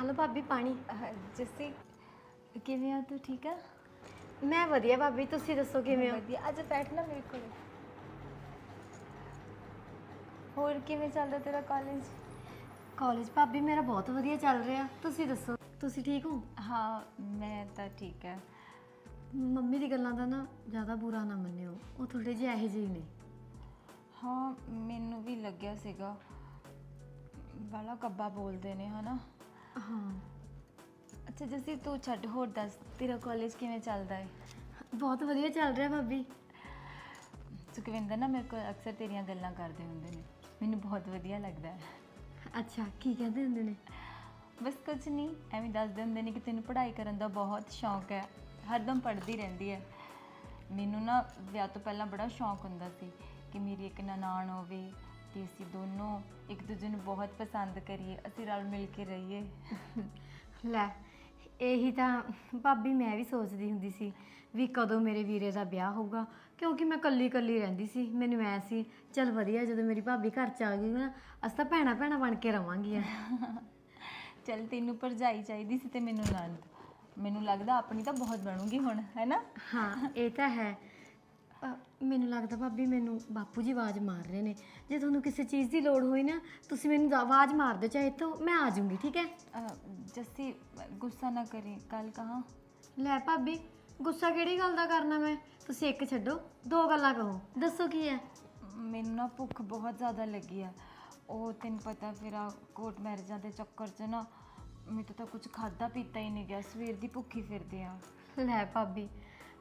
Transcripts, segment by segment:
ਆ ਲਓ ਭਾਬੀ ਪਾਣੀ। ਜੱਸੀ ਕਿਵੇਂ ਆ ਤੂੰ ਠੀਕ ਆ? ਮੈਂ ਵਧੀਆ ਭਾਬੀ ਤੁਸੀਂ ਦੱਸੋ ਕਿਵੇਂ ਹੋ? ਵਧੀਆ। ਅੱਜ ਬੈਠ ਨਾ ਮੇਰੇ ਕੋਲ। ਹੋਰ ਕਿਵੇਂ ਚੱਲਦਾ ਤੇਰਾ ਕਾਲਜ ਕਾਲਜ ਭਾਬੀ ਮੇਰਾ ਬਹੁਤ ਵਧੀਆ ਚੱਲ ਰਿਹਾ। ਤੁਸੀਂ ਦੱਸੋ? ਤੁਸੀਂ ਠੀਕ ਹੋ? ਹਾਂ ਮੈਂ ਤਾਂ ਠੀਕ ਹੈ ਮੰਮੀ ਦੀ ਗੱਲਾਂ ਦਾ ਨਾ ਜ਼ਿਆਦਾ ਬੁਰਾ ਨਾ ਮੰਨਿਓ। ਉਹ ਥੋੜੇ ਜਿਹੇ ਇਹੋ ਜਿਹੇ ਨੇ। ਹਾਂ ਮੈਨੂੰ ਵੀ ਲੱਗਿਆ ਸੀਗਾ। ਬਾਲਾ ਕੱਬਾ ਬੋਲਦੇ ਨੇ ਹਨਾ? ਹਾਂ। ਅੱਛਾ ਜੱਸੀ ਤੂੰ ਛੱਡ ਹੋਰ ਦੱਸ ਤੇਰਾ ਕਾਲਜ ਕਿਵੇਂ ਚੱਲਦਾ ਹੈ ਬਹੁਤ ਵਧੀਆ ਚੱਲ ਰਿਹਾ ਭਾਬੀ। ਸੁਖਵਿੰਦਰ ਨਾ ਮੇਰੇ ਕੋਲ ਅਕਸਰ ਤੇਰੀਆਂ ਗੱਲਾਂ ਕਰਦੇ ਹੁੰਦੇ ਨੇ। ਮੈਨੂੰ ਬਹੁਤ ਵਧੀਆ ਲੱਗਦਾ ਹੈ। ਅੱਛਾ ਕੀ ਕਹਿੰਦੇ ਹੁੰਦੇ ਨੇ? ਬਸ ਕੁਝ ਨਹੀਂ ਐਵੇਂ ਦੱਸਦੇ ਹੁੰਦੇ ਨੇ ਕਿ ਤੈਨੂੰ ਪੜ੍ਹਾਈ ਕਰਨ ਦਾ ਬਹੁਤ ਸ਼ੌਂਕ ਹੈ। ਹਰਦਮ ਪੜ੍ਹਦੀ ਰਹਿੰਦੀ ਹੈ। ਮੈਨੂੰ ਨਾ ਵਿਆਹ ਤੋਂ ਪਹਿਲਾਂ ਬੜਾ ਸ਼ੌਂਕ ਹੁੰਦਾ ਸੀ ਕਿ ਮੇਰੀ ਇੱਕ ਨਨਾਣ ਹੋਵੇ ਤੇ ਅਸੀਂ ਦੋਨੋਂ। ਇੱਕ ਦੂਜੇ ਨੂੰ ਬਹੁਤ ਪਸੰਦ ਕਰੀਏ ਅਸੀਂ ਰਲ ਮਿਲ ਕੇ ਰਹੀਏ। ਲੈ ਇਹੀ ਤਾਂ ਭਾਬੀ ਮੈਂ ਵੀ ਸੋਚਦੀ ਹੁੰਦੀ ਸੀ ਵੀ ਕਦੋਂ ਮੇਰੇ ਵੀਰੇ ਦਾ ਵਿਆਹ ਹੋਊਗਾ ਕਿਉਂਕਿ ਮੈਂ ਕੱਲੀ ਕੱਲੀ ਰਹਿੰਦੀ ਸੀ ਮੈਨੂੰ ਐ ਸੀ ਚਲ ਵਧੀਆ ਜਦੋਂ ਮੇਰੀ ਭਾਬੀ ਘਰ ਚ ਆ ਗਈ ਨਾ ਅਸੀਂ ਤਾਂ ਭੈਣਾ ਭੈਣਾ ਬਣ ਕੇ ਰਵਾਂਗੀਆਂ। ਚੱਲ ਤੈਨੂੰ ਭਰਜਾਈ ਚਾਹੀਦੀ ਸੀ ਤੇ ਮੈਨੂੰ ਨੰਦ ਮੈਨੂੰ ਲੱਗਦਾ ਆਪਣੀ ਤਾਂ ਬਹੁਤ ਬਣੂਗੀ ਹੁਣ ਹੈ ਨਾ? ਹਾਂ ਇਹ ਤਾਂ ਹੈ। ਅ, ਮੈਨੂੰ ਲੱਗਦਾ ਭਾਬੀ ਮੈਨੂੰ ਬਾਪੂ ਜੀ ਆਵਾਜ਼ ਮਾਰ ਰਹੇ ਨੇ। ਜੇ ਤੁਹਾਨੂੰ ਕਿਸੇ ਚੀਜ਼ ਦੀ ਲੋੜ ਹੋਈ ਨਾ ਤੁਸੀਂ ਮੈਨੂੰ ਆਵਾਜ਼ ਮਾਰ ਦਿਓ ਚਾਹੇ ਤੋਂ ਮੈਂ ਆ ਜਾਊਂਗੀ ਠੀਕ ਹੈ? ਜੱਸੀ ਗੁੱਸਾ ਨਾ ਕਰੀ ਕੱਲ ਕਹਾ? ਲੈ ਭਾਬੀ ਗੁੱਸਾ ਕਿਹੜੀ ਗੱਲ ਦਾ ਕਰਨਾ ਮੈਂ? ਤੁਸੀਂ ਇੱਕ ਛੱਡੋ ਦੋ ਗੱਲਾਂ ਕਹੋ ਦੱਸੋ ਕੀ ਹੈ? ਮੈਨੂੰ ਨਾ ਭੁੱਖ ਬਹੁਤ ਜ਼ਿਆਦਾ ਲੱਗੀ ਆ। ਉਹ ਤੈਨੂੰ ਪਤਾ ਫਿਰ ਆ ਕੋਰਟ ਮੈਰਿਜਾਂ ਦੇ ਚੱਕਰ 'ਚ ਨਾ ਮੈਨੂੰ ਤਾਂ ਕੁਝ ਖਾਦਾ ਪੀਤਾ ਹੀ ਨਹੀਂ ਗਿਆ ਸਵੇਰ ਦੀ ਭੁੱਖੀ ਫਿਰਦੇ ਆ। ਲੈ ਭਾਬੀ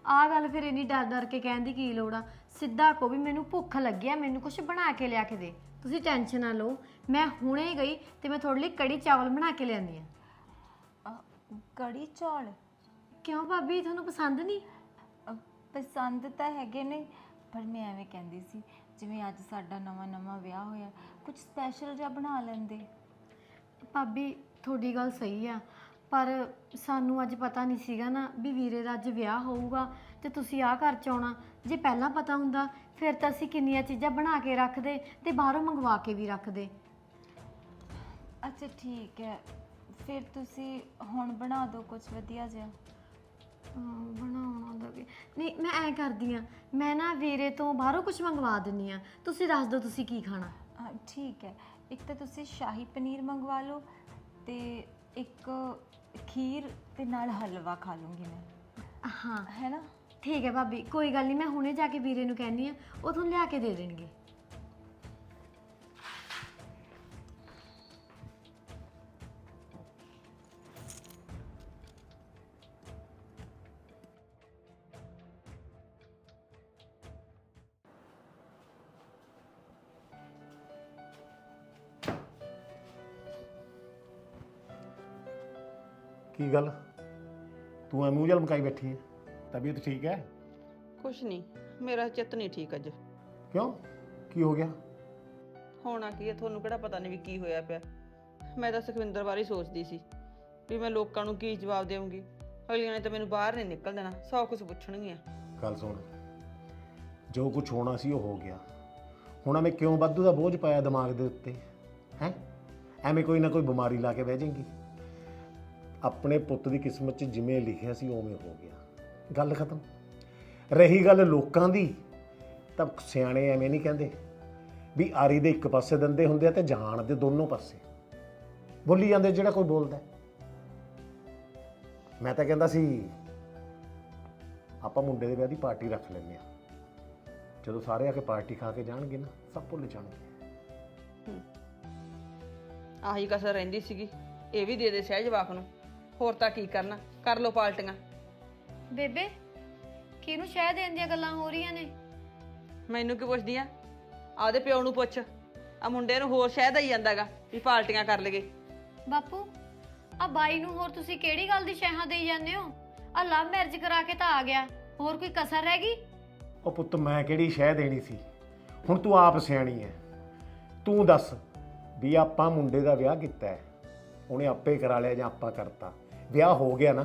ਆ ਗੱਲ ਫਿਰ ਇੰਨੀ ਡਰ ਡਰ ਕੇ ਕਹਿਣ ਦੀ ਕੀ ਲੋੜ ਆ? ਸਿੱਧਾ ਕੋ ਵੀ ਮੈਨੂੰ ਭੁੱਖ ਲੱਗੀ ਆ ਮੈਨੂੰ ਕੁਝ ਬਣਾ ਕੇ ਲਿਆ ਕੇ ਦੇ। ਤੁਸੀਂ ਟੈਨਸ਼ਨ ਨਾ ਲਓ। ਮੈਂ ਹੁਣੇ ਗਈ ਤੇ ਮੈਂ ਤੁਹਾਡੇ ਲਈ ਕੜੀ ਚਾਵਲ ਬਣਾ ਕੇ ਲਿਆਂਦੀ ਆ। ਅਹ, ਕੜੀ ਚੌਲ? ਕਿਉਂ ਭਾਬੀ? ਤੁਹਾਨੂੰ ਪਸੰਦ ਨਹੀਂ? ਅਹ, ਪਸੰਦ ਤਾਂ ਹੈਗੇ ਨੇ ਪਰ ਮੈਂ ਐਵੇਂ ਕਹਿੰਦੀ ਸੀ ਜਿਵੇਂ ਅੱਜ ਸਾਡਾ ਨਵਾਂ ਨਵਾਂ ਵਿਆਹ ਹੋਇਆ ਕੁਝ ਸਪੈਸ਼ਲ ਜਿਹਾ ਬਣਾ ਲੈਂਦੇ। ਭਾਬੀ ਤੁਹਾਡੀ ਗੱਲ ਸਹੀ ਆ। ਪਰ ਸਾਨੂੰ ਅੱਜ ਪਤਾ ਨਹੀਂ ਸੀਗਾ ਨਾ ਵੀ ਵੀਰੇ ਦਾ ਅੱਜ ਵਿਆਹ ਹੋਊਗਾ ਤੇ ਤੁਸੀਂ ਆਹ ਘਰ ਚ ਆਉਣਾ। ਜੇ ਪਹਿਲਾਂ ਪਤਾ ਹੁੰਦਾ ਫਿਰ ਤਾਂ ਅਸੀਂ ਕਿੰਨੀਆਂ ਚੀਜ਼ਾਂ ਬਣਾ ਕੇ ਰੱਖਦੇ ਤੇ ਬਾਹਰੋਂ ਮੰਗਵਾ ਕੇ ਵੀ ਰੱਖਦੇ। ਅੱਛਾ ਠੀਕ ਹੈ। ਫਿਰ ਤੁਸੀਂ ਹੁਣ ਬਣਾ ਦਿਓ ਕੁਝ ਵਧੀਆ ਜਿਹਾ। ਅਮ, ਬਣਾਉਣਾ ਦਾ ਵੀ। ਨਹੀਂ ਮੈਂ ਐ ਕਰਦੀ ਆ ਮੈਂ ਨਾ ਵੀਰੇ ਤੋਂ ਬਾਹਰੋਂ ਕੁਝ ਮੰਗਵਾ ਦਿੰਨੀ ਆ ਤੁਸੀਂ ਦੱਸ ਦਿਓ ਤੁਸੀਂ ਕੀ ਖਾਣਾ। ਹਾਂ ਠੀਕ ਹੈ। ਇੱਕ ਤਾਂ ਤੁਸੀਂ ਸ਼ਾਹੀ ਪਨੀਰ ਮੰਗਵਾ ਲਓ ਤੇ ਇੱਕ ਖੀਰ ਤੇ ਨਾਲ ਹਲਵਾ ਖਾ ਲੂੰਗੀ ਮੈਂ। ਹਾਂ। ਹੈ ਨਾ? ਠੀਕ ਹੈ ਭਾਬੀ ਕੋਈ ਗੱਲ ਨਹੀਂ ਮੈਂ ਹੁਣੇ ਜਾ ਕੇ ਵੀਰੇ ਨੂੰ ਕਹਿੰਨੀ ਆ ਉਹ ਤੁਹਾਨੂੰ ਲਿਆ ਕੇ ਦੇ ਦੇਣਗੇ। ਕੀ ਗੱਲ? ਤੂੰ ਐ ਮੂੰਹ ਜਲ ਮਕਾਈ ਬੈਠੀ ਹੈ ਤਬੀਅਤ ਠੀਕ ਹੈ ਕੁਛ ਨਹੀਂ ਮੇਰਾ ਚਿੱਤ ਨਹੀਂ ਠੀਕ ਅੱਜ। ਕਿਉਂ? ਕੀ ਹੋ ਗਿਆ? ਹੋਣਾ ਕੀ ਹੈ ਤੁਹਾਨੂੰ ਕਿਹੜਾ ਪਤਾ ਨਹੀਂ ਵੀ ਕੀ ਹੋਇਆ ਪਿਆ। ਮੈਂ ਤਾਂ ਸੁਖਵਿੰਦਰ ਬਾਰੇ ਹੀ ਸੋਚਦੀ ਸੀ ਵੀ ਮੈਂ ਲੋਕਾਂ ਨੂੰ ਕੀ ਜਵਾਬ ਦੇਵਾਂਗੀ। ਅਗਲੀਆਂ ਨੇ ਤਾਂ ਮੈਨੂੰ ਬਾਹਰ ਨਹੀਂ ਨਿਕਲ ਦੇਣਾ ਸੌ ਕੁਝ ਪੁੱਛਣਗੀਆਂ। ਗੱਲ ਸੁਣ ਜੋ ਕੁਝ ਹੋਣਾ ਸੀ ਉਹ ਹੋ ਗਿਆ। ਹੁਣ ਐਵੇਂ ਕਿਉਂ ਵਾਧੂ ਦਾ ਬੋਝ ਪਾਇਆ ਦਿਮਾਗ ਦੇ ਉੱਤੇ ਹੈ? ਐਵੇਂ ਕੋਈ ਨਾ ਕੋਈ ਬਿਮਾਰੀ ਲਾ ਕੇ ਬਹਿ ਜਾਏਗੀ। ਆਪਣੇ ਪੁੱਤ ਦੀ ਕਿਸਮਤ 'ਚ ਜਿਵੇਂ ਲਿਖਿਆ ਸੀ, ਉਵੇਂ ਹੋ ਗਿਆ। ਗੱਲ ਖਤਮ। ਰਹੀ ਗੱਲ ਲੋਕਾਂ ਦੀ, ਤਾਂ ਸਿਆਣੇ ਐਵੇਂ ਨਹੀਂ ਕਹਿੰਦੇ। ਵੀ ਆਰੀ ਦੇ ਇੱਕ ਪਾਸੇ ਦੰਦੇ ਹੁੰਦੇ ਆ ਤੇ ਜਾਨ ਦੇ ਦੋਨੋਂ ਪਾਸੇ। ਬੋਲੀ ਜਾਂਦੇ ਜਿਹੜਾ ਕੋਈ ਬੋਲਦਾ ਮੈਂ ਤਾਂ ਕਹਿੰਦਾ ਸੀ, ਆਪਾਂ ਮੁੰਡੇ ਦੇ ਵਿਆਹ ਦੀ ਪਾਰਟੀ ਰੱਖ ਲੈਂਦੇ ਆ ਜਦੋਂ ਸਾਰੇ ਆ ਕੇ ਪਾਰਟੀ ਖਾ ਕੇ ਜਾਣਗੇ ਨਾ, ਸਭ ਭੁੱਲ ਜਾਣਗੇ। ਆਹੀ ਕਸਰ ਰਹਿੰਦੀ ਸੀਗੀ। ਇਹ ਵੀ ਦੇ ਦੇ ਸਹਿਜ ਜਵਾਕ ਨੂੰ। ਹੋਰ ਤਾਂ ਕੀ ਕਰਨਾ? ਕਰ ਲੋ ਪਾਲਟੀਆਂ। ਬੇਬੇ ਕਿਹਨੂੰ ਸ਼ਹਿ ਦੇਣ ਦੀਆਂ ਗੱਲਾਂ ਹੋ ਰਹੀਆਂ ਨੇ? ਮੈਨੂੰ ਕੀ ਪੁੱਛਦੀ ਆ? ਆਪਦੇ ਪਿਓ ਨੂੰ ਪੁੱਛ। ਆ ਮੁੰਡੇ ਨੂੰ ਹੋਰ ਸ਼ਹਿਦ ਆਈ ਜਾਂਦਾਗਾ ਵੀ ਪਾਲਟੀਆਂ ਕਰ ਲਗੇ ਬਾਪੂ ਆ ਬਾਈ ਨੂੰ ਹੋਰ ਤੁਸੀਂ ਕਿਹੜੀ ਗੱਲ ਦੀ ਸ਼ਹਿਹਾਂ ਦੇਈ ਜਾਂਦੇ ਹੋ? ਆ ਲਵ ਮੈਰਿਜ ਕਰਾ ਕੇ ਤਾਂ ਆ ਗਿਆ। ਹੋਰ ਕੋਈ ਕਸਰ ਰਹਿ ਗਈ? ਉਹ ਪੁੱਤ ਮੈਂ ਕਿਹੜੀ ਸ਼ਹਿ ਦੇਣੀ ਸੀ? ਹੁਣ ਤੂੰ ਆਪ ਸਿਆਣੀ ਐ। ਤੂੰ ਦੱਸ ਵੀ ਆਪਾਂ ਮੁੰਡੇ ਦਾ ਵਿਆਹ ਕੀਤਾ ਹੈ ਉਹਨੇ ਆਪੇ ਕਰਾ ਲਿਆ ਜਾਂ ਆਪਾਂ ਕਰਤਾ। ਵਿਆਹ ਹੋ ਗਿਆ ਨਾ,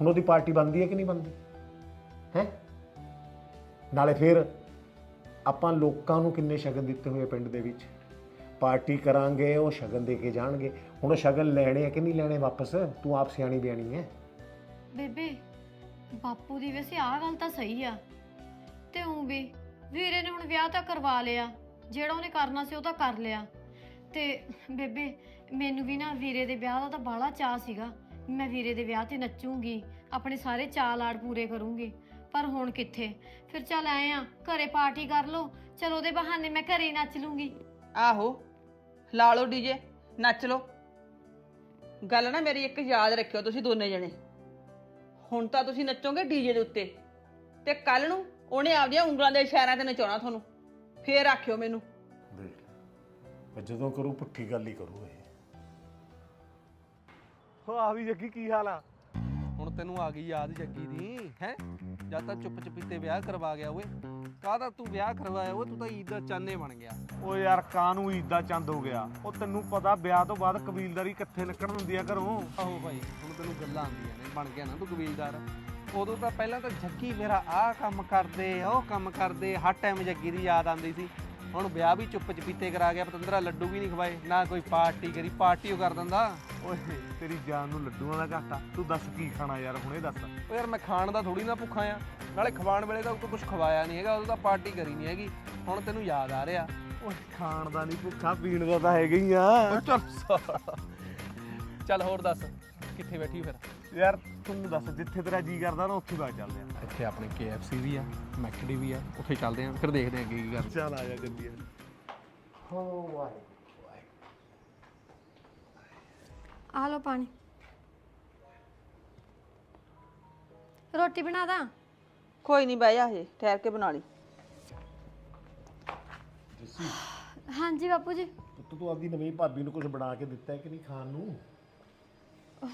ਹੁਣ ਉਹਦੀ ਪਾਰਟੀ ਬਣਦੀ ਹੈ ਕਿ ਨਹੀਂ ਬਣਦੀ? ਹੈ? ਨਾਲੇ ਫਿਰ ਆਪਾਂ ਲੋਕਾਂ ਨੂੰ ਕਿੰਨੇ ਸ਼ਗਨ ਦਿੱਤੇ ਹੋਏ ਪਿੰਡ ਦੇ ਵਿੱਚ? ਪਾਰਟੀ ਕਰਾਂਗੇ, ਉਹ ਸ਼ਗਨ ਦੇ ਕੇ ਜਾਣਗੇ। ਹੁਣ ਉਹ ਸ਼ਗਨ ਲੈਣੇ ਆ ਕਿ ਨਹੀਂ ਲੈਣੇ ਵਾਪਸ? ਤੂੰ ਆਪ ਸਿਆਣੀ ਬਿਆਣੀ ਹੈ। ਬੇਬੇ, ਬਾਪੂ ਦੀ ਵੈਸੇ ਆਹ ਗੱਲ ਤਾਂ ਸਹੀ ਆ। ਤੇ ਉਹ ਵੀ, ਵੀਰੇ ਨੇ ਹੁਣ ਵਿਆਹ ਤਾਂ ਕਰਵਾ ਲਿਆ। ਜਿਹੜਾ ਉਹਨੇ ਕਰਨਾ ਸੀ ਉਹ ਤਾਂ ਕਰ ਲਿਆ। ਤੇ ਬੇਬੇ, ਮੈਨੂੰ ਵੀ ਨਾ ਵੀਰੇ ਦੇ ਵਿਆਹ ਦਾ ਤਾਂ ਬਾਹਲਾ ਚਾਅ ਸੀਗਾ। ਮੈਂ ਵੀਰੇ ਦੇ ਵਿਆਹ ਤੇ ਨੱਚੂਗੀ ਆਪਣੇ ਸਾਰੇ ਚਾਅ ਲਾੜ ਪੂਰੇ ਕਰੂੰਗੀ। ਪਰ ਹੁਣ ਕਿੱਥੇ? ਫਿਰ ਚੱਲ ਆਏ ਆ ਘਰੇ ਪਾਰਟੀ ਕਰ ਲਓ। ਚਲ ਉਹਦੇ ਬਹਾਨੇ ਮੈਂ ਘਰੇ ਹੀ ਨੱਚ ਲੂੰਗੀ। ਆਹੋ ਲਾ ਲਓ ਡੀਜੇ ਨੱਚ ਲਓ। ਗੱਲ ਨਾ ਮੇਰੀ ਇੱਕ ਯਾਦ ਰੱਖਿਓ ਤੁਸੀਂ ਦੋਨੇ ਜਣੇ। ਹੁਣ ਤਾਂ ਤੁਸੀਂ ਨੱਚੋਗੇ ਡੀਜੇ ਦੇ ਉੱਤੇ। ਤੇ ਕੱਲ ਨੂੰ ਉਹਨੇ ਆਪਦੀਆਂ ਉਂਗਲਾਂ ਦੇ ਇਸ਼ਾਰਿਆਂ ਤੇ ਨਚਾਉਣਾ ਤੁਹਾਨੂੰ। ਫੇਰ ਆਖਿਓ ਮੈਨੂੰ। ਦੇਖ ਮੈਂ ਜਦੋਂ ਕਰੂ ਪੁੱਠੀ ਗੱਲ ਹੀ ਕਰੂ ਇਹ। ਹੋ ਆ ਵੀ ਜੱਗੀ ਕੀ ਹਾਲ ਆ? ਹੁਣ ਤੈਨੂੰ ਆ ਗਈ ਯਾਦ ਜੱਗੀ ਦੀ ਹੈ। ਜਦ ਤੱਕ ਚੁੱਪ ਚਪੀਤੇ ਵਿਆਹ ਕਰਵਾ ਗਿਆ ਓਏ। ਕਾਹਦਾ ਤੂੰ ਵਿਆਹ ਕਰਵਾਇਆ ਓਏ? ਤੂੰ ਤਾਂ ਈਦ ਦਾ ਚਾਨੇ ਬਣ ਗਿਆ। ਓ ਯਾਰ ਕਾਨੂੰ ਈਦ ਦਾ ਚੰਦ ਹੋ ਗਿਆ? ਉਹ ਤੈਨੂੰ ਪਤਾ ਵਿਆਹ ਤੋਂ ਬਾਅਦ ਕਬੀਲਦਾਰੀ ਕਿੱਥੇ ਨਿਕਲਣ ਹੁੰਦੀ ਆ ਘਰੋਂ? ਆਹੋ ਭਾਈ ਹੁਣ ਤੈਨੂੰ ਗੱਲਾਂ ਆਉਂਦੀਆਂ ਨੇ ਬਣ ਗਿਆ ਨਾ ਤੂੰ ਕਬੀਲਦਾਰ। ਉਦੋਂ ਤਾਂ ਪਹਿਲਾਂ ਤਾਂ ਜੱਗੀ ਮੇਰਾ ਆਹ ਕੰਮ ਕਰਦੇ ਉਹ ਕੰਮ ਕਰਦੇ ਹਰ ਟਾਈਮ ਜੱਗੀ ਦੀ ਯਾਦ ਆਉਂਦੀ ਸੀ। ਹੁਣ ਵਿਆਹ ਵੀ ਚੁੱਪ ਚਪੀਤੇ ਕਰਾ ਗਿਆ ਪਤੰਦਰਾ ਲੱਡੂ ਵੀ ਨਹੀਂ ਖਵਾਏ ਨਾ ਕੋਈ ਪਾਰਟੀ ਕਰੀ ਪਾਰਟੀ ਉਹ ਕਰ ਦਿੰਦਾ। ਓਏ ਤੇਰੀ ਜਾਨ ਨੂੰ ਲੱਡੂਆਂ ਦਾ ਘਾਟਾ ਤੂੰ ਦੱਸ ਕੀ ਖਾਣਾ ਯਾਰ ਹੁਣੇ ਦੱਸ। ਓ ਯਾਰ ਮੈਂ ਖਾਣ ਦਾ ਥੋੜੀ ਨਾ ਭੁੱਖਾ ਆ ਨਾਲੇ ਖਵਾਉਣ ਵੇਲੇ ਤਾਂ ਤੂੰ ਕੁਝ ਖਵਾਇਆ ਨਹੀਂ ਹੈਗਾ ਉਦੋਂ ਤਾਂ ਪਾਰਟੀ ਕਰੀ ਨਹੀਂ ਹੈਗੀ ਹੁਣ ਤੈਨੂੰ ਯਾਦ ਆ ਰਿਹਾ। ਓਏ ਖਾਣ ਦਾ ਨਹੀਂ ਭੁੱਖਾ ਪੀਣ ਦਾ ਤਾਂ ਹੈਗਾ ਹੀ ਆ। ਚੱਲ ਹੋਰ ਦੱਸ ਕਿੱਥੇ ਬੈਠੀ ਫਿਰ? ਯਾਰ ਤੂੰ ਦੱਸ ਜਿੱਥੇ ਤੇਰਾ ਜੀ ਕਰਦਾ ਨਾ ਉੱਥੇ ਬਾਅਦ ਚੱਲਦੇ ਆ। ਇੱਥੇ ਆਪਣੇ KFC ਵੀ ਆ ਮੈਕਡੀ ਵੀ ਆ ਉੱਥੇ ਚੱਲਦੇ ਆ ਫਿਰ ਦੇਖਦੇ ਆ ਕੀ ਕੀ ਕਰਦੇ। ਚੱਲ ਆ ਜਾ ਗੱਡੀ ਹੋ ਵਾਹਿਗੁਰੂ ਆ ਲਓ ਪਾਣੀ। ਰੋਟੀ ਬਣਾ ਦਾਂ? ਕੋਈ ਨਹੀਂ ਬਹਿ ਜਾ ਹਜੇ ਠਹਿਰ ਕੇ ਬਣਾ ਲਈ। ਹਾਂਜੀ ਬਾਪੂ ਜੀ। ਪੁੱਤ ਤੂੰ ਆਪਦੀ ਨਵੀਂ ਭਾਬੀ ਨੂੰ ਕੁਝ ਬਣਾ ਕੇ ਦਿੱਤਾ ਹੈ ਕਿ ਨਹੀਂ ਖਾਣ ਨੂੰ?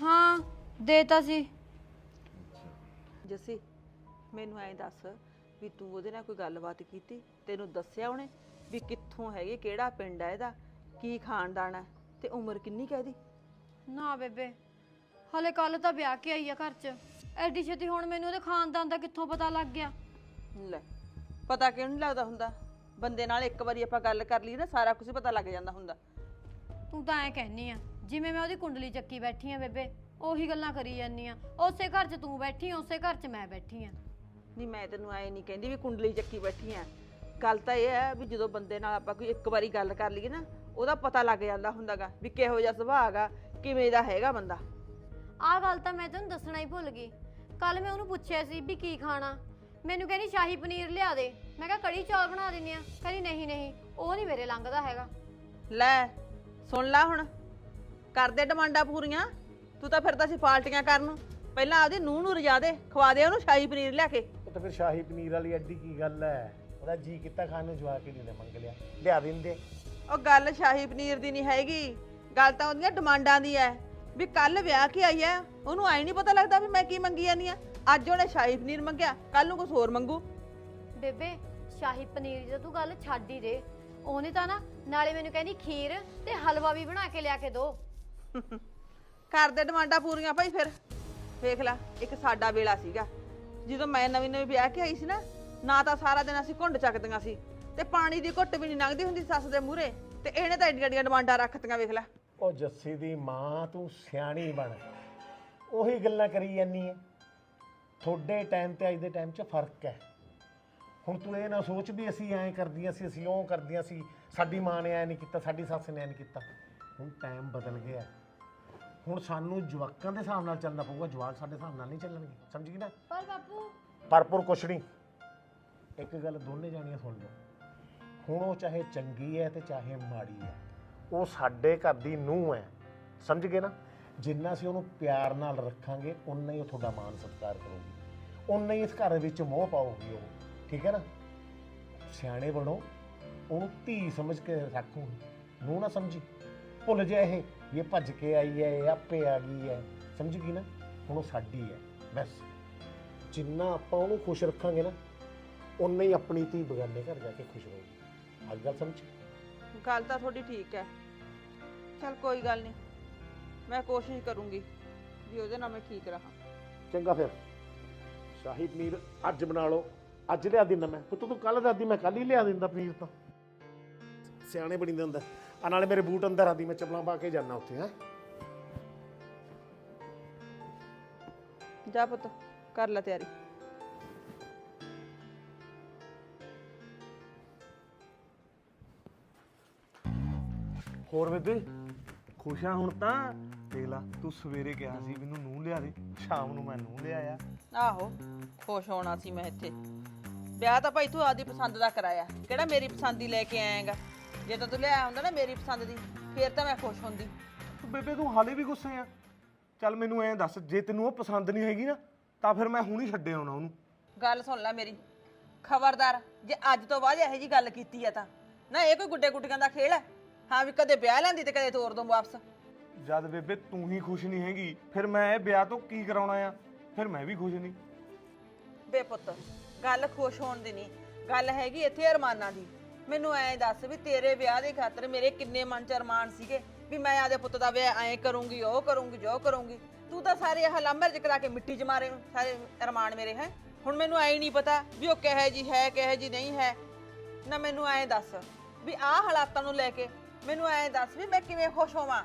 ਹਾਂ। ਦੇਤਾ ਸੀ। ਜੱਸੀ ਮੈਨੂੰ ਐਂ ਦੱਸ ਵੀ ਤੂੰ ਉਹਦੇ ਨਾਲ ਕੋਈ ਗੱਲਬਾਤ ਕੀਤੀ? ਤੈਨੂੰ ਦੱਸਿਆ ਉਹਨੇ ਵੀ ਕਿੱਥੋਂ ਹੈਗੇ ਕਿਹੜਾ ਪਿੰਡ ਹੈ ਇਹਦਾ? ਕੀ ਖਾਨਦਾਨ ਹੈ? ਤੇ ਉਮਰ ਕਿੰਨੀ ਕਹਿਦੀ ਨਾ ਬੇਬੇ ਹਲੇ ਕੱਲ ਤਾਂ ਵਿਆਹ ਕੇ ਆਈ ਆ ਘਰ 'ਚ। ਐਡੀ ਛੇਤੀ ਹੁਣ ਮੈਨੂੰ ਉਹਦੇ ਖਾਨਦਾਨ ਦਾ ਕਿੱਥੋਂ ਪਤਾ ਲੱਗ ਗਿਆ? ਲੈ ਪਤਾ ਕਿਉਂ ਨਹੀਂ ਲੱਗਦਾ ਹੁੰਦਾ? ਬੰਦੇ ਨਾਲ ਇੱਕ ਵਾਰੀ ਆਪਾਂ ਗੱਲ ਕਰ ਲਈ ਨਾ ਸਾਰਾ ਕੁਝ ਪਤਾ ਲੱਗ ਜਾਂਦਾ ਹੁੰਦਾ। ਤੂੰ ਤਾਂ ਐ ਕਹਿਨੀ ਆ ਜਿਵੇਂ ਮੈਂ ਉਹਦੀ ਕੁੰਡਲੀ ਚੱਕੀ ਬੈਠੀ ਆ ਬੇਬੇ ਉਹੀ ਗੱਲਾਂ ਕਰੀ ਜਾਂਦੀ ਆ। ਉਸੇ ਘਰ 'ਚ ਤੂੰ ਬੈਠੀ ਆ ਉਸੇ ਘਰ 'ਚ ਮੈਂ ਬੈਠੀ ਆ। ਨਹੀਂ ਮੈਂ ਤੈਨੂੰ ਐ ਨਹੀਂ ਕਹਿੰਦੀ ਵੀ ਕੁੰਡਲੀ ਚੱਕੀ ਬੈਠੀ ਆ। ਗੱਲ ਤਾਂ ਇਹ ਹੈ ਵੀ ਜਦੋਂ ਬੰਦੇ ਨਾਲ ਆਪਾਂ ਕੋਈ ਇੱਕ ਵਾਰੀ ਗੱਲ ਕਰ ਲਈਏ ਨਾ ਉਹਦਾ ਪਤਾ ਲੱਗ ਜਾਂਦਾ ਹੁੰਦਾਗਾ ਵੀ ਕਿਹੋ ਜਿਹਾ ਸੁਭਾਅ ਹੈਗਾ ਕਿਵੇਂ ਦਾ ਹੈਗਾ ਬੰਦਾ। ਆਹ ਗੱਲ ਤਾਂ ਮੈਂ ਤੈਨੂੰ ਦੱਸਣਾ ਹੀ ਭੁੱਲ ਗਈ। ਕੱਲ ਮੈਂ ਉਹਨੂੰ ਪੁੱਛਿਆ ਸੀ ਵੀ ਕੀ ਖਾਣਾ। ਮੈਨੂੰ ਕਹਿੰਦੀ ਸ਼ਾਹੀ ਪਨੀਰ ਲਿਆ ਦੇ। ਮੈਂ ਕਿਹਾ ਕੜੀ ਚੌਲ ਬਣਾ ਦਿੰਨੀ ਆ। ਕਹਿੰਦੀ ਨਹੀਂ ਨਹੀਂ ਉਹ ਨਹੀਂ ਮੇਰੇ ਲੰਘਦਾ ਹੈਗਾ। ਲੈ ਸੁਣ ਲੈ ਹੁਣ। ਕਰਦੇ ਡਿਮਾਂਡਾਂ ਪੂਰੀਆਂ ਤੂੰ ਤਾਂ ਫਿਰਦਾ ਸੀ ਪਾਰਟੀਆਂ ਕਰਨ। ਪਹਿਲਾਂ ਆਪਦੀ ਨੂੰਹ ਨੂੰ ਰਜਾ ਦੇ ਖਵਾ ਦੇ ਉਹਨੂੰ ਸ਼ਾਹੀ ਪਨੀਰ ਲਿਆ ਕੇ। ਉਹ ਤਾਂ ਫਿਰ ਸ਼ਾਹੀ ਪਨੀਰ ਵਾਲੀ ਐਡੀ ਕੀ ਗੱਲ ਹੈ ਉਹਦਾ ਜੀ ਕੀਤਾ ਖਾਣ ਨੂੰ ਜਵਾ ਕੇ ਨਹੀਂ ਮੰਗ ਲਿਆ। ਲਿਆ ਦਿੰਦੇ। ਉਹ ਗੱਲ ਸ਼ਾਹੀ ਪਨੀਰ ਦੀ ਨਹੀਂ ਹੈਗੀ। ਗੱਲ ਤਾਂ ਉਹਦੀਆਂ ਡਿਮਾਂਡਾਂ ਦੀ ਹੈ ਵੀ ਕੱਲ ਵਿਆਹ ਕੇ ਆਈ ਹੈ ਉਹਨੂੰ ਐ ਨਹੀਂ ਪਤਾ ਲੱਗਦਾ ਵੀ ਮੈਂ ਕੀ ਮੰਗੀ ਜਾਨੀ ਆ। ਅੱਜ ਉਹਨੇ ਸ਼ਾਹੀ ਪਨੀਰ ਮੰਗਿਆ ਕੱਲ ਨੂੰ ਕੁਝ ਹੋਰ ਮੰਗੂ। ਬੇਬੇ ਸ਼ਾਹੀ ਪਨੀਰ ਦੀ ਤਾਂ ਤੂੰ ਗੱਲ ਛੱਡ ਹੀ ਦੇ। ਉਹਨੇ ਤਾਂ ਨਾ ਨਾਲੇ ਮੈਨੂੰ ਕਹਿੰਦੀ ਖੀਰ ਤੇ ਹਲਵਾ ਵੀ ਬਣਾ ਕੇ ਲਿਆ ਕੇ ਦੋ। ਕਰਦੇ ਡਿਮਾਂਡਾਂ ਪੂਰੀਆਂ ਭਾਈ ਫਿਰ। ਵੇਖ ਲੈ, ਇੱਕ ਸਾਡਾ ਵੇਲਾ ਸੀਗਾ। ਜਦੋਂ ਮੈਂ ਨਵੀਂ ਨਵੀਂ ਵਿਆਹ ਕੇ ਆਈ ਸੀ ਨਾ ਨਾ ਤਾਂ ਸਾਰਾ ਦਿਨ ਅਸੀਂ ਘੁੰਡ ਚੱਕਦੀਆਂ ਸੀ। ਤੇ ਪਾਣੀ ਦੀ ਘੁੱਟ ਵੀ ਨਹੀਂ ਲੰਘਦੀ ਹੁੰਦੀ ਸੱਸ ਦੇ ਮੂਹਰੇ। ਤੇ ਇਹਨੇ ਤਾਂ ਏਡੀਆਂ ਏਡੀਆਂ ਡਿਮਾਂਡਾਂ ਰੱਖਤੀਆਂ, ਵੇਖ ਲੈ। ਉਹ ਜੱਸੀ ਦੀ ਮਾਂ ਤੂੰ ਸਿਆਣੀ ਬਣ। ਉਹੀ ਗੱਲਾਂ ਕਰੀ ਜਾਨੀ ਹੈ ਤੁਹਾਡੇ ਟਾਈਮ ਤੇ ਅੱਜ ਦੇ ਟਾਈਮ 'ਚ ਫ਼ਰਕ ਹੈ। ਹੁਣ ਤੂੰ ਇਹ ਨਾ ਸੋਚ ਵੀ ਅਸੀਂ ਐਂ ਕਰਦੀਆਂ ਸੀ, ਅਸੀਂ ਉਹ ਕਰਦੀਆਂ ਸੀ। ਸਾਡੀ ਮਾਂ ਨੇ ਐਂ ਨਹੀਂ ਕੀਤਾ, ਸਾਡੀ ਸੱਸ ਨੇ ਐ ਨਹੀਂ ਕੀਤਾ। ਹੁਣ ਟਾਈਮ ਬਦਲ ਗਿਆ। ਹੁਣ ਸਾਨੂੰ ਜਵਾਕਾਂ ਦੇ ਹਿਸਾਬ ਨਾਲ ਚੱਲਣਾ ਪਊਗਾ ਜਵਾਕ ਸਾਡੇ ਹਿਸਾਬ ਨਾਲ ਨਹੀਂ ਚੱਲਣਗੇ। ਸਮਝ ਗਈ ਨਾ? ਪਰ ਬਾਪੂ। ਪਰਪੁਰ ਕੁਛ ਨਹੀਂ। ਇੱਕ ਗੱਲ ਦੋਨੇ ਜਾਣੀਆਂ ਸੁਣ ਲਓ। ਹੁਣ ਉਹ ਚਾਹੇ ਚੰਗੀ ਹੈ ਤੇ ਚਾਹੇ ਮਾੜੀ ਹੈ ਉਹ ਸਾਡੇ ਘਰ ਦੀ ਨੂੰਹ ਹੈ। ਸਮਝ ਗਏ ਨਾ? ਜਿੰਨਾ ਅਸੀਂ ਉਹਨੂੰ ਪਿਆਰ ਨਾਲ ਰੱਖਾਂਗੇ ਉਨਾ ਹੀ ਉਹ ਤੁਹਾਡਾ ਮਾਣ ਸਤਿਕਾਰ ਕਰੂਗੀ। ਉਨਾ ਹੀ ਇਸ ਘਰ ਵਿੱਚ ਮੋਹ ਪਾਊਗੀ ਉਹ। ਠੀਕ ਹੈ ਨਾ? ਸਿਆਣੇ ਬਣੋ। ਉਹਨੂੰ ਧੀ ਸਮਝ ਕੇ ਰੱਖੋ। ਨੂੰ ਨਾ ਸਮਝੀ। ਭੁੱਲ ਜਾ ਇਹ। ਇਹ ਭੱਜ ਕੇ ਆਈ ਹੈ ਇਹ ਆਪੇ ਆ ਗਈ ਹੈ। ਸਮਝ ਗਈ ਨਾ? ਹੁਣ ਉਹ ਸਾਡੀ ਹੈ। ਬਸ। ਜਿੰਨਾ ਆਪਾਂ ਉਹਨੂੰ ਖੁਸ਼ ਰੱਖਾਂਗੇ ਨਾ ਉਨਾ ਹੀ ਆਪਣੀ ਧੀ ਬਗਾਨੇ ਘਰ ਜਾ ਕੇ ਖੁਸ਼ ਰਹੇਗੀ ਅੱਜ ਗੱਲ ਸਮਝ? ਗੱਲ ਤਾਂ ਤੁਹਾਡੀ ਠੀਕ ਹੈ। ਚਲ ਕੋਈ ਗੱਲ ਨਹੀਂ। ਮੈਂ ਕੋਸ਼ਿਸ਼ ਕਰੂੰਗੀ ਵੀ ਉਹਦੇ ਨਾਲ ਮੈਂ ਠੀਕ ਰਹਾਂ। ਚੰਗਾ ਫਿਰ। ਸ਼ਾਹੀ ਪਨੀਰ ਅੱਜ ਬਣਾ ਲਓ। ਅੱਜ ਲਿਆ ਦਿੰਦਾ ਮੈਂ। ਪੁੱਤ ਤੂੰ ਕੱਲ ਦੱਸਦੀ ਮੈਂ ਕੱਲ ਹੀ ਲਿਆ ਦਿੰਦਾ ਪਨੀਰ ਤਾਂ। ਸਿਆਣੇ ਬਣੀ ਹੁੰਦਾ। ਆ ਨਾਲੇ ਮੇਰੇ ਬੂਟ ਅੰਦਰ ਆਦੀ ਮੈਂ ਚੱਪਲਾਂ ਪਾ ਕੇ ਜਾਣਾ ਉੱਥੇ ਹੈ। ਜਾ ਪੁੱਤ ਕਰ ਲੈ ਤਿਆਰੀ। ਹੋਰ ਬੇਬੇ ਖੁਸ਼ ਆ ਹੁਣ ਤਾਂ? ਦੇਖ ਲਾ ਤੂੰ ਸਵੇਰੇ ਕਿਹਾ ਸੀ ਮੈਨੂੰ ਨੂੰਹ ਲਿਆ ਦੇ ਸ਼ਾਮ ਨੂੰ ਮੈਂ ਨੂੰਹ ਲਿਆਇਆ ਆਹੋ ਖੁਸ਼ ਹੋਣਾ ਸੀ ਮੈਂ ਇੱਥੇ। ਵਿਆਹ ਤਾਂ ਭਾਈ ਤੂੰ ਆਦੀ ਪਸੰਦ ਦਾ ਕਰਾਇਆ ਕਿਹੜਾ ਮੇਰੀ ਪਸੰਦ ਦੀ ਲੈ ਕੇ ਆਏਗਾ? ਜੇ ਤਾਂ ਤੂੰ ਲਿਆਇਆ ਹੁੰਦਾ ਨਾ ਮੇਰੀ ਪਸੰਦ ਦੀ ਫੇਰ ਤਾਂ ਮੈਂ ਖੁਸ਼ ਹੁੰਦੀ। ਬੇਬੇ ਤੂੰ ਹਾਲੇ ਵੀ ਗੁੱਸੇ ਆ। ਚੱਲ ਮੈਨੂੰ ਐਂ ਦੱਸ ਜੇ ਤੈਨੂੰ ਉਹ ਪਸੰਦ ਨਹੀਂ ਹੈਗੀ ਨਾ ਤਾਂ ਫਿਰ ਮੈਂ ਹੁਣੀ ਛੱਡੇ ਆਉਣਾ ਉਹਨੂੰ। ਗੱਲ ਸੁਣ ਲੈ ਮੇਰੀ। ਖਬਰਦਾਰ ਜੇ ਅੱਜ ਤੋਂ ਬਾਅਦ ਇਹੋ ਜੀ ਗੱਲ ਕੀਤੀ ਆ ਤਾਂ। ਨਾ ਇਹ ਕੋਈ ਗੁੱਡੇ ਗੁੱਡੀਆਂ ਦਾ ਖੇਲ ਹੈ? ਹਾਂ ਵੀ ਕਦੇ ਵਿਆਹ ਲੈਂਦੀ ਤੇ ਕਦੇ ਤੋਰ ਦੂੰ ਵਾਪਸ। ਜਦ ਬੇਬੇ ਤੂੰ ਹੀ ਖੁਸ਼ ਨਹੀਂ ਹੈਗੀ ਫਿਰ ਮੈਂ ਇਹ ਵਿਆਹ ਤੋਂ ਕੀ ਕਰਾਉਣਾ ਆ? ਫਿਰ ਮੈਂ ਵੀ ਖੁਸ਼ ਨਹੀਂ। ਬੇ ਪੁੱਤ ਗੱਲ ਖੁਸ਼ ਹੋਣ ਦੀ ਨਹੀਂ। ਗੱਲ ਹੈਗੀ ਇੱਥੇ ਅਰਮਾਨਾਂ ਦੀ। ਮੈਨੂੰ ਐਂ ਦੱਸ ਵੀ ਤੇਰੇ ਵਿਆਹ ਦੇ ਖਾਤਰ ਮੇਰੇ ਕਿੰਨੇ ਮਨ ਚ ਅਰਮਾਨ ਸੀਗੇ? ਵੀ ਮੈਂ ਆਦੇ ਪੁੱਤ ਦਾ ਵਿਆਹ ਐਂ ਕਰੂੰਗੀ, ਉਹ ਕਰੂੰਗੀ, ਜੋ ਕਰੂੰਗੀ। ਤੂੰ ਤਾਂ ਸਾਰੇ ਇਹ ਲਾਂਬਰ ਕਰਾ ਕੇ ਮਿੱਟੀ 'ਚ ਮਾਰੇ, ਸਾਰੇ ਅਰਮਾਨ ਮੇਰੇ, ਹੈ? ਹੁਣ ਮੈਨੂੰ ਐਂ ਨਹੀਂ ਪਤਾ ਵੀ ਉਹ ਕਿਹੋ ਜੀ ਹੈ, ਕਿਹੋ ਜੀ ਨਹੀਂ ਹੈ। ਨਾ ਮੈਨੂੰ ਐਂ ਦੱਸ ਵੀ ਆਹ ਹਾਲਾਤਾਂ ਨੂੰ ਲੈ ਕੇ ਮੈਨੂੰ ਐਂ ਦੱਸ ਵੀ ਮੈਂ ਕਿਵੇਂ ਖੁਸ਼ ਹੋਵਾਂ?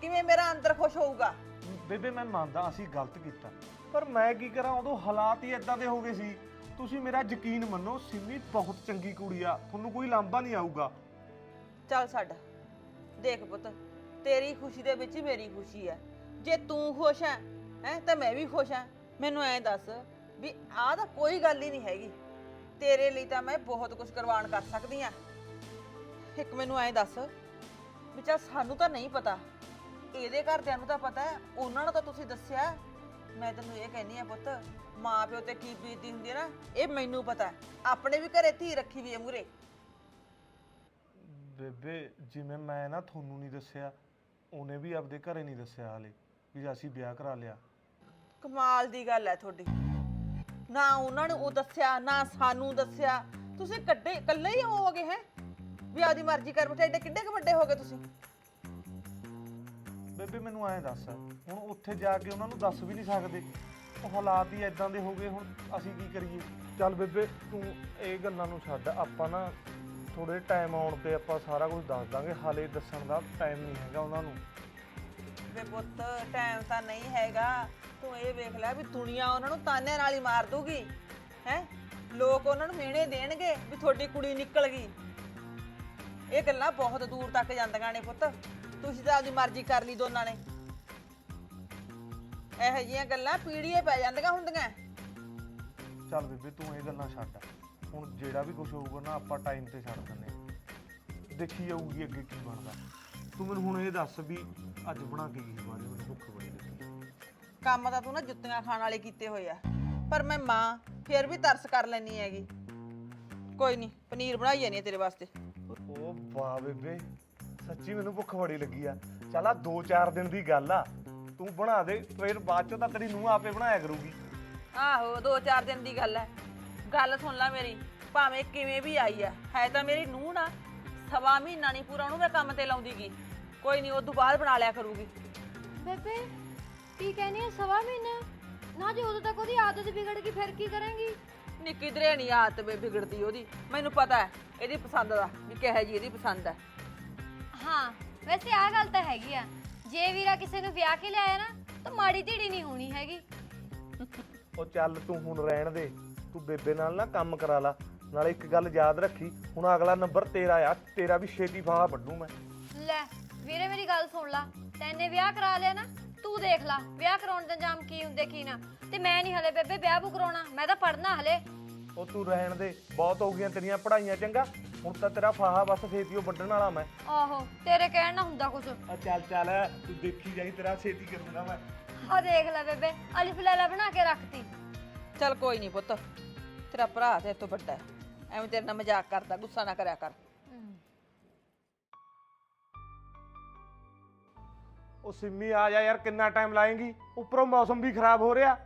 ਕਿਵੇਂ ਮੇਰਾ ਅੰਦਰ ਖੁਸ਼ ਹੋਊਗਾ? ਬੇਬੇ, ਮੈਂ ਮੰਨਦਾ ਅਸੀਂ ਗਲਤ ਕੀਤਾ। ਪਰ ਮੈਂ ਕੀ ਕਰਾਂ, ਉਦੋਂ ਹਾਲਾਤ ਹੀ ਇਦਾਂ ਦੇ ਹੋ ਗਏ ਸੀ। ਤੁਸੀਂ ਮੇਰਾ ਯਕੀਨ ਮੰਨੋ, ਸਿੰਮੀ ਬਹੁਤ ਚੰਗੀ ਕੁੜੀ ਆ। ਤੁਹਾਨੂੰ ਕੋਈ ਲਾਂਭਾ ਨਹੀਂ ਆਊਗਾ। ਚੱਲ ਛੱਡ। ਦੇਖ ਪੁੱਤ, ਤੇਰੀ ਖੁਸ਼ੀ ਦੇ ਵਿੱਚ ਹੀ ਮੇਰੀ ਖੁਸ਼ੀ ਹੈ ਜੇ ਤੂੰ ਖੁਸ਼ ਹੈ ਹੈ, ਤਾਂ ਮੈਂ ਵੀ ਖੁਸ਼ ਹਾਂ ਮੈਨੂੰ ਐਂ ਦੱਸ ਵੀ ਆਹ ਤਾਂ ਕੋਈ ਗੱਲ ਹੀ ਨਹੀਂ ਹੈਗੀ। ਤੇਰੇ ਲਈ ਤਾਂ ਮੈਂ ਬਹੁਤ ਕੁਝ ਕੁਰਬਾਨ ਕਰ ਸਕਦੀ ਆ। ਇੱਕ ਮੈਨੂੰ ਐਂ ਦੱਸ ਵੀ ਚੱਲ ਸਾਨੂੰ ਤਾਂ ਨਹੀਂ ਪਤਾ। ਇਹਦੇ ਘਰਦਿਆਂ ਨੂੰ ਤਾਂ ਪਤਾ ਹੈ, ਉਹਨਾਂ ਨੂੰ ਤਾਂ ਤੁਸੀਂ ਦੱਸਿਆ। ਮੈਂ ਤੈਨੂੰ ਇਹ ਕਹਿੰਦੀ ਆ ਪੁੱਤ ਮਾਂ ਪਿਓ ਤੇ ਕੀ ਬੀਤਦੀ ਹੁੰਦੀ ਹੈ ਨਾ ਇਹ ਮੈਨੂੰ ਪਤਾ ਹੈ। ਆਪਣੇ ਵੀ ਘਰੇ ਧੀ ਰੱਖੀ ਵੀ ਹੈ ਮੂਰੇ ਬੇਬੇ ਜਿਵੇਂ ਮੈਂ ਨਾ ਤੁਹਾਨੂੰ ਨਹੀਂ ਦੱਸਿਆ ਉਹਨੇ ਵੀ ਆਪਦੇ ਘਰੇ ਨਹੀਂ ਦੱਸਿਆ ਹਾਲੇ ਵੀ ਅਸੀਂ ਵਿਆਹ ਕਰਾ ਲਿਆ। ਕਮਾਲ ਦੀ ਗੱਲ ਹੈ ਤੁਹਾਡੀ। ਨਾ ਉਹਨਾਂ ਨੂੰ ਉਹ ਦੱਸਿਆ ਨਾ ਸਾਨੂੰ ਦੱਸਿਆ। ਤੁਸੀਂ ਕੱਡੇ ਇਕੱਲੇ ਹੀ ਹੋਵੋਗੇ ਹੈ? ਵੀ ਆਦੀ ਮਰਜ਼ੀ ਕਰ ਬੈਠੇ ਏਡੇ ਕਿੱਡੇ ਕੁ ਵੱਡੇ ਹੋਗੇ ਤੁਸੀਂ? ਬੇਬੇ ਮੈਨੂੰ ਐਂ ਦੱਸ ਹੁਣ ਉੱਥੇ ਜਾ ਕੇ ਉਹਨਾਂ ਨੂੰ ਦੱਸ ਵੀ ਨਹੀਂ ਸਕਦੇ ਉਹ ਹਾਲਾਤ ਹੀ ਇਦਾਂ ਦੇ ਹੋ ਗਏ ਹੁਣ ਅਸੀਂ ਕੀ ਕਰੀਏ? ਚੱਲ ਬੇਬੇ ਤੂੰ ਇਹ ਗੱਲਾਂ ਨੂੰ ਛੱਡ ਆਪਾਂ ਨਾ ਥੋੜੇ ਟਾਈਮ ਆਉਣ ਤੇ ਆਪਾਂ ਸਾਰਾ ਕੁਝ ਦੱਸ ਦਾਂਗੇ ਹਾਲੇ ਦੱਸਣ ਦਾ ਟਾਈਮ ਨਹੀਂ ਹੈਗਾ ਉਹਨਾਂ ਨੂੰ। ਵੇ ਪੁੱਤ ਟਾਈਮ ਤਾਂ ਨਹੀਂ ਹੈਗਾ। ਤੂੰ ਇਹ ਵੇਖ ਲੈ ਵੀ ਦੁਨੀਆ ਉਹਨਾਂ ਨੂੰ ਤਾਨੇ ਨਾਲ ਹੀ ਮਾਰ ਦੂਗੀ ਹੈ? ਲੋਕ ਉਹਨਾਂ ਨੂੰ ਮਿਹਣੇ ਦੇਣਗੇ ਵੀ ਤੁਹਾਡੀ ਕੁੜੀ ਨਿਕਲ ਗਈ। ਇਹ ਗੱਲਾਂ ਬਹੁਤ ਦੂਰ ਤੱਕ ਜਾਂਦੀਆਂ ਨੇ ਪੁੱਤ। ਤੁਸੀਂ ਤਾਂ ਆਪਦੀ ਮਰਜ਼ੀ ਕਰ ਲਈ ਦੋਨਾਂ ਨੇ। ਇਹੋ ਜਿਹੀਆਂ ਗੱਲਾਂ ਪੀੜੀਏ ਪੈ ਜਾਂਦੀਆਂ ਹੁੰਦੀਆਂ। ਚੱਲ ਬੇਬੇ ਤੂੰ ਇਹ ਗੱਲਾਂ ਛੱਡ। ਹੁਣ ਜਿਹੜਾ ਵੀ ਕੁਝ ਹੋਊਗਾ ਨਾ ਆਪਾਂ ਟਾਈਮ ਤੇ ਛੱਡ ਦਿੰਦੇ ਹਾਂ। ਦੇਖੀ ਜਾਊਗੀ ਅੱਗੇ ਕੀ ਬਣਦਾ। ਤੂੰ ਮੈਨੂੰ ਹੁਣ ਇਹ ਦੱਸ ਵੀ ਅੱਜ ਬਣਾ ਕੇ ਕੀ ਬਾਰੇ ਮੈਨੂੰ ਭੁੱਖ ਬੜੀ ਲੱਗੀ। ਕੰਮ ਤਾਂ ਤੂੰ ਨਾ ਜੁੱਤੀਆਂ ਖਾਣ ਵਾਲੇ ਕੀਤੇ ਹੋਏ ਆ। ਪਰ ਮੈਂ ਮਾਂ ਫਿਰ ਵੀ ਤਰਸ ਕਰ ਲੈਣੀ ਹੈਗੀ। ਕੋਈ ਨਹੀਂ ਪਨੀਰ ਬਣਾਈ ਜਾਨੀ ਆ ਤੇਰੇ ਵਾਸਤੇ। ਓ ਵਾਹ ਬੇਬੇ ਸੱਚੀ ਮੈਨੂੰ ਭੁੱਖ ਬੜੀ ਲੱਗੀ ਆ। ਚੱਲ ਆ 2-4 ਦਿਨ ਦੀ ਗੱਲ ਆ। ਤੂੰ ਬਣਾ ਦੇ ਫਿਰ ਬਾਅਦ ਚੋਂ ਤਾਂ ਤੇਰੀ ਨੂੰਹ ਆਪੇ ਬਣਾਇਆ ਕਰੂਗੀ। ਆਹੋ ਦੋ ਚਾਰ ਦਿਨ ਦੀ ਗੱਲ ਹੈ ਗੱਲ ਸੁਣ ਲੈ ਮੇਰੀ ਭਾਵੇਂ ਕਿਵੇਂ ਵੀ ਆਈ ਆ ਹੈ ਤਾਂ ਮੇਰੀ ਨੂੰਹ ਨਾ ਸਵਾ ਮਹੀਨਾ ਨਹੀਂ ਪੂਰਾ ਉਹਨੂੰ ਮੈਂ ਕੰਮ ਤੇ ਲਾਉਂਦੀਗੀ। ਕੋਈ ਨਹੀਂ ਉਸ ਤੋਂ ਬਾਅਦ ਬਣਾ ਲਿਆ ਕਰੂਗੀ। ਬੇਬੇ ਕੀ ਕਹਿੰਦੀ ਹੈ ਸਵਾ ਮਹੀਨਾ? ਨਾ ਜੇ ਉਦੋਂ ਤੱਕ ਉਹਦੀ ਆਦਤ ਵਿਗੜ ਗਈ ਫਿਰ ਕੀ ਕਰਾਂਗੀ? ਨਿੱਕੀ ਦਰੇ ਨਹੀਂ ਆਦਤ ਵੇ ਵਿਗੜਦੀ ਉਹਦੀ। ਮੈਨੂੰ ਪਤਾ ਹੈ ਇਹਦੀ ਪਸੰਦ ਦਾ ਵੀ ਕਿਹੋ ਜੀ ਇਹਦੀ ਪਸੰਦ ਹੈ। ਹਾਂ ਵੈਸੇ ਆ ਗੱਲ ਤਾਂ ਹੈਗੀ ਆ। ਜੇ ਵੀਰਾ ਕਿਸੇ ਨੂੰ ਵਿਆਹ ਕੇ ਲਿਆਇਆ ਨਾ ਤਾਂ ਮਾੜੀ ਢੀੜੀ ਨਹੀਂ ਹੋਣੀ ਹੈਗੀ। ਉਹ ਚੱਲ ਤੂੰ ਹੁਣ ਰਹਿਣ ਦੇ ਤੂੰ ਬੇਬੇ ਨਾਲ ਨਾ ਕੰਮ ਕਰਾ ਲਾ। ਨਾਲੇ ਇੱਕ ਗੱਲ ਯਾਦ ਰੱਖੀ ਹੁਣ ਅਗਲਾ ਨੰਬਰ ਤੇਰਾ ਆ ਤੇਰਾ ਵੀ ਛੇਤੀ ਫਾਹਾ ਵੱਢੂ ਮੈਂ। ਲੈ ਵੀਰੇ ਮੇਰੀ ਗੱਲ ਸੁਣ ਲਾ। ਤੈਨੇ ਵਿਆਹ ਕਰਾ ਲਿਆ ਨਾ ਤੂੰ ਦੇਖ ਲਾ ਵਿਆਹ ਕਰਾਉਣ ਦਾ ਇੰਜਾਮ ਕੀ ਹੁੰਦੇ ਕੀ ਨਾ। ਤੇ ਮੈਂ ਨਹੀਂ ਹਲੇ ਬੇਬੇ ਵਿਆਹ ਬੂ ਕਰਾਉਣਾ ਮੈਂ ਤਾਂ ਪੜਨਾ ਹਲੇ। ਉਹ ਤੂੰ ਰਹਿਣ ਦੇ ਬਹੁਤ ਹੋ ਗਈਆਂ ਤੇਰੀਆਂ ਪੜ੍ਹਾਈਆਂ ਚੰਗਾ। ਹੁਣ ਤਾਂ ਤੇਰਾ ਫਾਹਾ ਬਸ ਛੇਤੀ ਉਹ ਵੱਢਣ ਵਾਲਾ ਮੈਂ। ਆਹੋ ਤੇਰੇ ਕਹਿਣ ਨਾ ਹੁੰਦਾ ਕੁਝ ਆ ਚੱਲ ਚੱਲ ਤੂੰ ਦੇਖੀ ਜਾਈ ਤੇਰਾ ਛੇਤੀ ਕਰੂੰਗਾ ਮੈਂ। ਆ ਦੇਖ ਲੈ ਬੇਬੇ ਅਲਿਫ ਲੈਲਾ ਬਣਾ ਕੇ ਰੱਖਤੀ। ਚੱਲ ਕੋਈ ਨਹੀਂ ਪੁੱਤ ਤੇਰਾ ਭਰਾ ਤੇ ਤੋਂ ਵੱਡਾ ਹੈ। ਐਵੇਂ ਤੇਰੇ ਨਾਲ ਮਜ਼ਾਕ ਕਰਦਾ ਗੁੱਸਾ ਨਾ ਕਰਿਆ ਕਰ। ਉਹ ਸਿੰਮੀ ਆ ਜਾ ਯਾਰ ਕਿੰਨਾ ਟਾਈਮ ਲਾਏਂਗੀ? ਉੱਪਰੋਂ ਮੌਸਮ ਵੀ ਖਰਾਬ ਹੋ ਰਿਹਾ।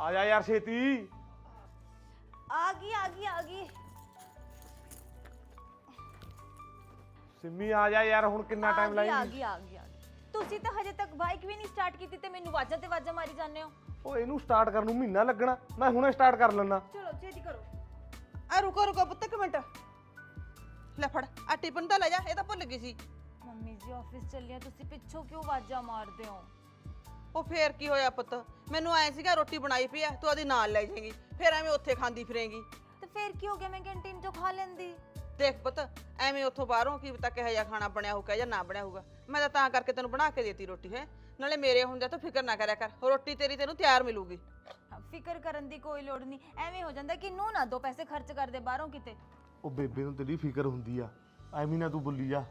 ਆ ਜਾ ਯਾਰ ਛੇਤੀ। ਆ ਗਈ ਆ ਗਈ ਆ ਗਈ। ਸਿੰਮੀ ਆ ਜਾ ਯਾਰ ਹੁਣ ਕਿੰਨਾ ਟਾਈਮ ਆ ਲਾਏਂਗੀ ਗਈ ਆ ਗਈ ਆ ਗਈ। ਤੁਸੀਂ ਤਾਂ ਹਜੇ ਤੱਕ ਬਾਈਕ ਵੀ ਨਹੀਂ ਸਟਾਰਟ ਕੀਤੀ ਤੇ ਮੈਨੂੰ ਵਾਜਾਂ ਤੇ ਵਾਜਾਂ ਮਾਰੀ ਜਾਂਦੇ ਹੋ। ਉਹ ਇਹਨੂੰ ਸਟਾਰਟ ਕਰਨ ਨੂੰ ਮਹੀਨਾ ਲੱਗਣਾ। ਮੈਂ ਹੁਣੇ ਸਟਾਰਟ ਕਰ ਲੈਣਾ ਚਲੋ ਛੇਤੀ ਕਰੋ। ਆ ਰੁਕੋ ਰੁਕੋ ਪੁੱਤ ਇੱਕ ਮਿੰਟ। ਲੈ ਫੜ ਆ ਟਿਫਨ ਤਾਂ ਲੈ ਜਾ ਇਹ ਤਾਂ ਭੁੱਲ ਗਈ ਸੀ। ਮੰਮੀ ਜੀ ਆਫਿਸ ਚੱਲਿਆ ਤੁਸੀਂ ਪਿੱਛੋਂ ਕਿਉਂ ਆਵਾਜ਼ਾਂ ਮਾਰਦੇ ਹੋ? ਉਹ ਫੇਰ ਕੀ ਹੋਇਆ ਪੁੱਤ? ਮੈਨੂੰ ਐ ਸੀਗਾ ਰੋਟੀ ਬਣਾਈ ਪਈ ਆ ਤੂੰ ਉਹਦੀ ਨਾਲ ਲੈ ਜਾਏਂਗੀ ਫੇਰ ਐਵੇਂ ਉੱਥੇ ਖਾਂਦੀ ਫਿਰੇਂਗੀ। ਤੇ ਫੇਰ ਕੀ ਹੋ ਗਿਆ ਮੈਂ ਕੈਂਟੀਨ ਚੋਂ ਖਾ ਲੈਂਦੀ? ਦੇਖ ਪੁੱਤ ਐਵੇਂ ਉੱਥੋਂ ਬਾਹਰੋਂ ਕੀ ਪਤਾ ਕਿਹੋ ਜਿਹਾ ਖਾਣਾ ਬਣਿਆ ਹੋਊਗਾ ਜਾਂ ਨਾ ਬਣਿਆ ਹੋਊਗਾ। ਮੈਂ ਤਾਂ ਤਾਂ ਕਰਕੇ ਤੈਨੂੰ ਬਣਾ ਕੇ ਦੇਤੀ ਰੋਟੀ ਹੈ। ਨਾਲੇ ਮੇਰੇ ਹੁੰਦੇ ਤਾਂ ਫਿਕਰ ਨਾ ਕਰਿਆ ਕਰ ਰੋਟੀ ਤੇਰੀ ਤੈਨੂੰ ਤਿਆਰ ਮਿਲੂਗੀ। ਫਿਕਰ ਕਰਨ ਦੀ ਕੋਈ ਲੋੜ ਨਹੀਂ ਐਵੇਂ ਹੋ ਜਾਂਦਾ ਕਿ ਨੂੰ ਨਾ ਦੋ ਪੈਸੇ ਖਰਚ ਕਰਦੇ ਬਾਹਰੋਂ ਕਿਤੇ। ਉਹ ਬੇਬੇ ਨੂੰ ਤੇਰੀ ਫਿਕਰ ਹੁੰਦੀ ਆ ਐਵੇਂ ਨਾ ਤੂੰ ਬੋਲੀ ਜਾ।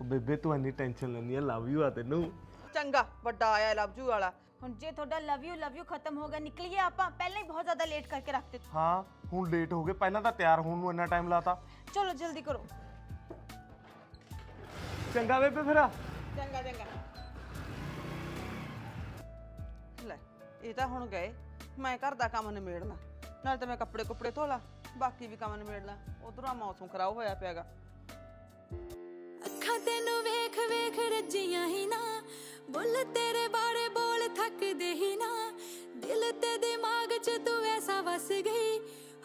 ਉਹ ਬੇਬੇ ਤੂੰ ਇੰਨੀ ਟੈਨਸ਼ਨ ਲੈਂਦੀ ਆ ਲਵ ਯੂ ਆ ਤੈਨੂੰ। ਚੰਗਾ ਵੱਡਾ ਆਇਆ ਲਵਜੂ ਵਾਲਾ। ਹੁਣ ਜੇ ਤੁਹਾਡਾ ਲਵ ਯੂ ਲਵ ਯੂ ਖਤਮ ਹੋ ਗਿਆ ਨਿਕਲੀਏ ਆਪਾਂ। ਪਹਿਲਾਂ ਹੀ ਬਹੁਤ ਜ਼ਿਆਦਾ ਲੇਟ ਕਰਕੇ ਰੱਖਤੇ ਹਾਂ ਹੁਣ ਲੇਟ ਹੋ ਗਏ। ਪਹਿਲਾਂ ਤਾਂ ਤਿਆਰ ਹੋਣ ਨੂੰ ਇੰਨਾ ਟਾਈਮ ਲਾਤਾ। ਚਲੋ ਜਲਦੀ ਕਰੋ। ਚੰਗਾ ਬੇਬੇ ਫਿਰ ਚੰਗਾ ਚੰਗਾ। ਲੈ ਇਹ ਤਾਂ ਹੁਣ ਗਏ। ਮੈਂ ਘਰ ਦਾ ਕੰਮ ਨਿਬੇੜਨਾ। ਨਾਲ ਤਾਂ ਮੈਂ ਕੱਪੜੇ ਕੁੱਪੜੇ ਧੋ ਲਾ ਬਾਕੀ ਵੀ ਕੰਮ ਨਿਬੇੜ ਲਾ ਉਧਰੋਂ ਆ ਮੌਸਮ ਖਰਾਬ ਹੋਇਆ ਪਿਆਗਾ। ਅੱਖਾਂ ਤੈਨੂੰ ਵੇਖ ਵੇਖ ਰੱਜੀਆਂ ਹੀ ਨਾ। ਬੁੱਲ ਤੇਰੇ ਬਾਰੇ ਬੋਲ ਥੱਕਦੇ ਹੀ ਨਾ। ਦਿਲ ਤੇ ਦਿਮਾਗ 'ਚ ਤੂੰ ਐਸਾ ਵਸ ਗਈ।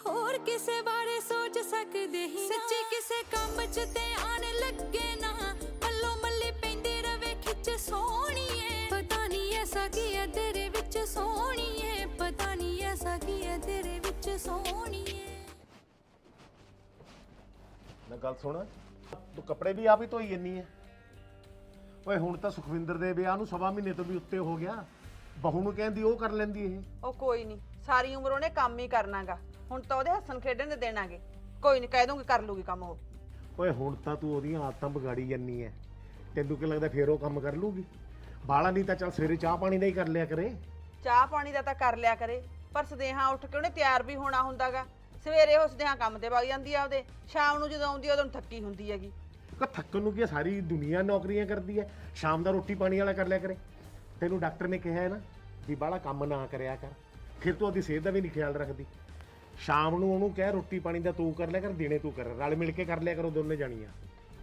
ਹੋਰ ਕਿਸੇ ਬਾਰੇ ਸੋਚ ਸਕਦੇ ਹੀ ਨਾ। ਸੱਚੀ ਕਿਸੇ ਕੰਮ 'ਚ ਤੇ ਆਣ ਲੱਗੇ ਨਾ। ਮੱਲੋ ਮੱਲੀ ਪੈਂਦੀ ਰਵੇ ਖਿੱਚ ਸੋਹਣੀਏ। ਪਤਾ ਨਹੀਂ ਐਸਾ ਕੀ ਹੈ ਤੇਰੇ ਵਿੱਚ ਸੋਹਣੀਏ। ਪਤਾ ਨਹੀਂ ਐਸਾ ਕੀ ਹੈ ਤੇਰੇ ਵਿੱਚ ਸੋਹਣੀਏ। ਮੈਂ ਗੱਲ ਸੁਣ। ਤੂੰ ਕੱਪੜੇ ਵੀ ਆਪ ਹੀ ਧੋਈ ਜੰਨੀ ਐ। ਓਏ ਹੁਣ ਤਾਂ ਸੁਖਵਿੰਦਰ ਦੇ ਵਿਆਹ ਨੂੰ ਸਵਾ ਮਹੀਨੇ ਤੋਂ ਵੀ ਉੱਤੇ ਹੋ ਗਿਆ। ਬਹੂ ਨੂੰ ਕਹਿੰਦੀ ਉਹ ਕਰ ਲੈਂਦੀ ਇਹ। ਉਹ ਕੋਈ ਨਹੀਂ ਸਾਰੀ ਉਮਰ ਉਹਨੇ ਕੰਮ ਹੀ ਕਰਨਾਗਾ। ਹੁਣ ਤਾਂ ਉਹਦੇ ਹੱਸਣ ਖੇਡਣ ਦੇ ਦੇਣਾਗੇ। ਕੋਈ ਨਹੀਂ ਕਹਿ ਦੂੰਗੀ ਕਰ ਲੂਗੀ ਕੰਮ ਉਹ। ਓਏ ਹੁਣ ਤਾਂ ਤੂੰ ਉਹਦੀਆਂ ਆਦਤਾਂ ਵਿਗਾੜੀ ਜੰਨੀ ਐ। ਤੈਨੂੰ ਕੀ ਲੱਗਦਾ ਫੇਰ ਉਹ ਕੰਮ ਕਰ ਲੂਗੀ? ਬਾਲਾ ਨਹੀਂ ਤਾਂ ਚੱਲ ਸਵੇਰੇ ਚਾਹ ਪਾਣੀ ਦਾ ਹੀ ਕਰ ਲਿਆ ਕਰੇ। ਚਾਹ ਪਾਣੀ ਦਾ ਤਾਂ ਕਰ ਲਿਆ ਕਰੇ ਪਰ ਸਦੇਹਾ ਉੱਠ ਕੇ ਉਹਨੇ ਤਿਆਰ ਵੀ ਹੋਣਾ ਹੁੰਦਾਗਾ। ਸਵੇਰੇ ਉਹ ਸਦੇਹਾ ਕੰਮ ਤੇ ਵਗ ਜਾਂਦੀ ਆ ਉਹਦੇ ਸ਼ਾਮ ਨੂੰ ਜਦੋਂ ਆਉਂਦੀ ਆ ਉਦੋਂ ਥੱਕੀ ਹੁੰਦੀ ਹੈਗੀ। ਕਿ ਥੱਕਣ ਨੂੰ ਕੀ ਐ, ਸਾਰੀ ਦੁਨੀਆ ਨੌਕਰੀਆਂ ਕਰਦੀ ਐ ਸ਼ਾਮ ਦਾ ਰੋਟੀ ਪਾਣੀ ਵਾਲਾ ਕਰ ਲਿਆ ਕਰੇ। ਤੈਨੂੰ ਡਾਕਟਰ ਨੇ ਕਿਹਾ ਹੈ ਨਾ ਵੀ ਬਾਹਲਾ ਕੰਮ ਨਾ ਕਰਿਆ ਕਰ। ਫਿਰ ਤੂੰ ਉਹਦੀ ਸਿਹਤ ਦਾ ਵੀ ਨਹੀਂ ਖਿਆਲ ਰੱਖਦੀ। ਸ਼ਾਮ ਨੂੰ ਉਹਨੂੰ ਕਹਿ ਰੋਟੀ ਪਾਣੀ ਦਾ ਤੂੰ ਕਰ ਲਿਆ ਕਰ ਦਿਨੇ ਤੂੰ ਕਰ। ਰਲ ਮਿਲ ਕੇ ਕਰ ਲਿਆ ਕਰੋ ਦੋਨੇ ਜਾਣੀਆਂ।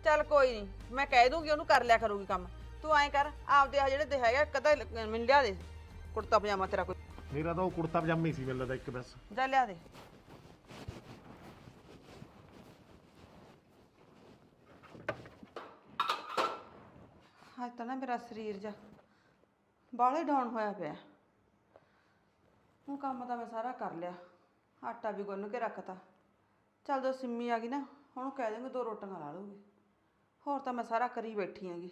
ਚੱਲ ਕੋਈ ਨਹੀਂ ਮੈਂ ਕਹਿ ਦੂੰਗੀ ਉਹਨੂੰ ਕਰ ਲਿਆ ਕਰੂਗੀ ਕੰਮ। ਤੂੰ ਐਂ ਕਰ ਆਪਦੇ ਆ ਜਿਹੜੇ ਤੇ ਹੈਗਾ ਕਦਾ ਮੈਨੂੰ ਲਿਆ ਦੇ। ਕੁੜਤਾ ਪਜਾਮਾ ਤੇਰਾ ਕੋਈ। ਮੇਰਾ ਤਾਂ ਉਹ ਕੁੜਤਾ ਪਜਾਮਾ ਹੀ ਸੀ ਮੈਨੂੰ ਲੱਗਦਾ ਇੱਕ ਬਸ। ਜਾ ਲਿਆ ਦੇ। ਅੱਜ ਤਾਂ ਨਾ ਮੇਰਾ ਸਰੀਰ ਜਾ ਬਾਲੇ ਡਾਊਨ ਹੋਇਆ ਪਿਆ। ਉਹ ਕੰਮ ਤਾਂ ਮੈਂ ਸਾਰਾ ਕਰ ਲਿਆ, ਆਟਾ ਵੀ ਗੁੰਨ ਕੇ ਰੱਖਤਾ। ਚੱਲ ਜਦੋਂ ਸਿੰਮੀ ਆ ਗਈ ਨਾ, ਉਹਨੂੰ ਕਹਿ ਦੇਵਾਂਗੇ ਦੋ ਰੋਟੀਆਂ ਲਾ ਲੂਗੀ ਹੋਰ ਤਾਂ ਮੈਂ ਸਾਰਾ ਕਰੀ ਬੈਠੀ ਆਂਗੀ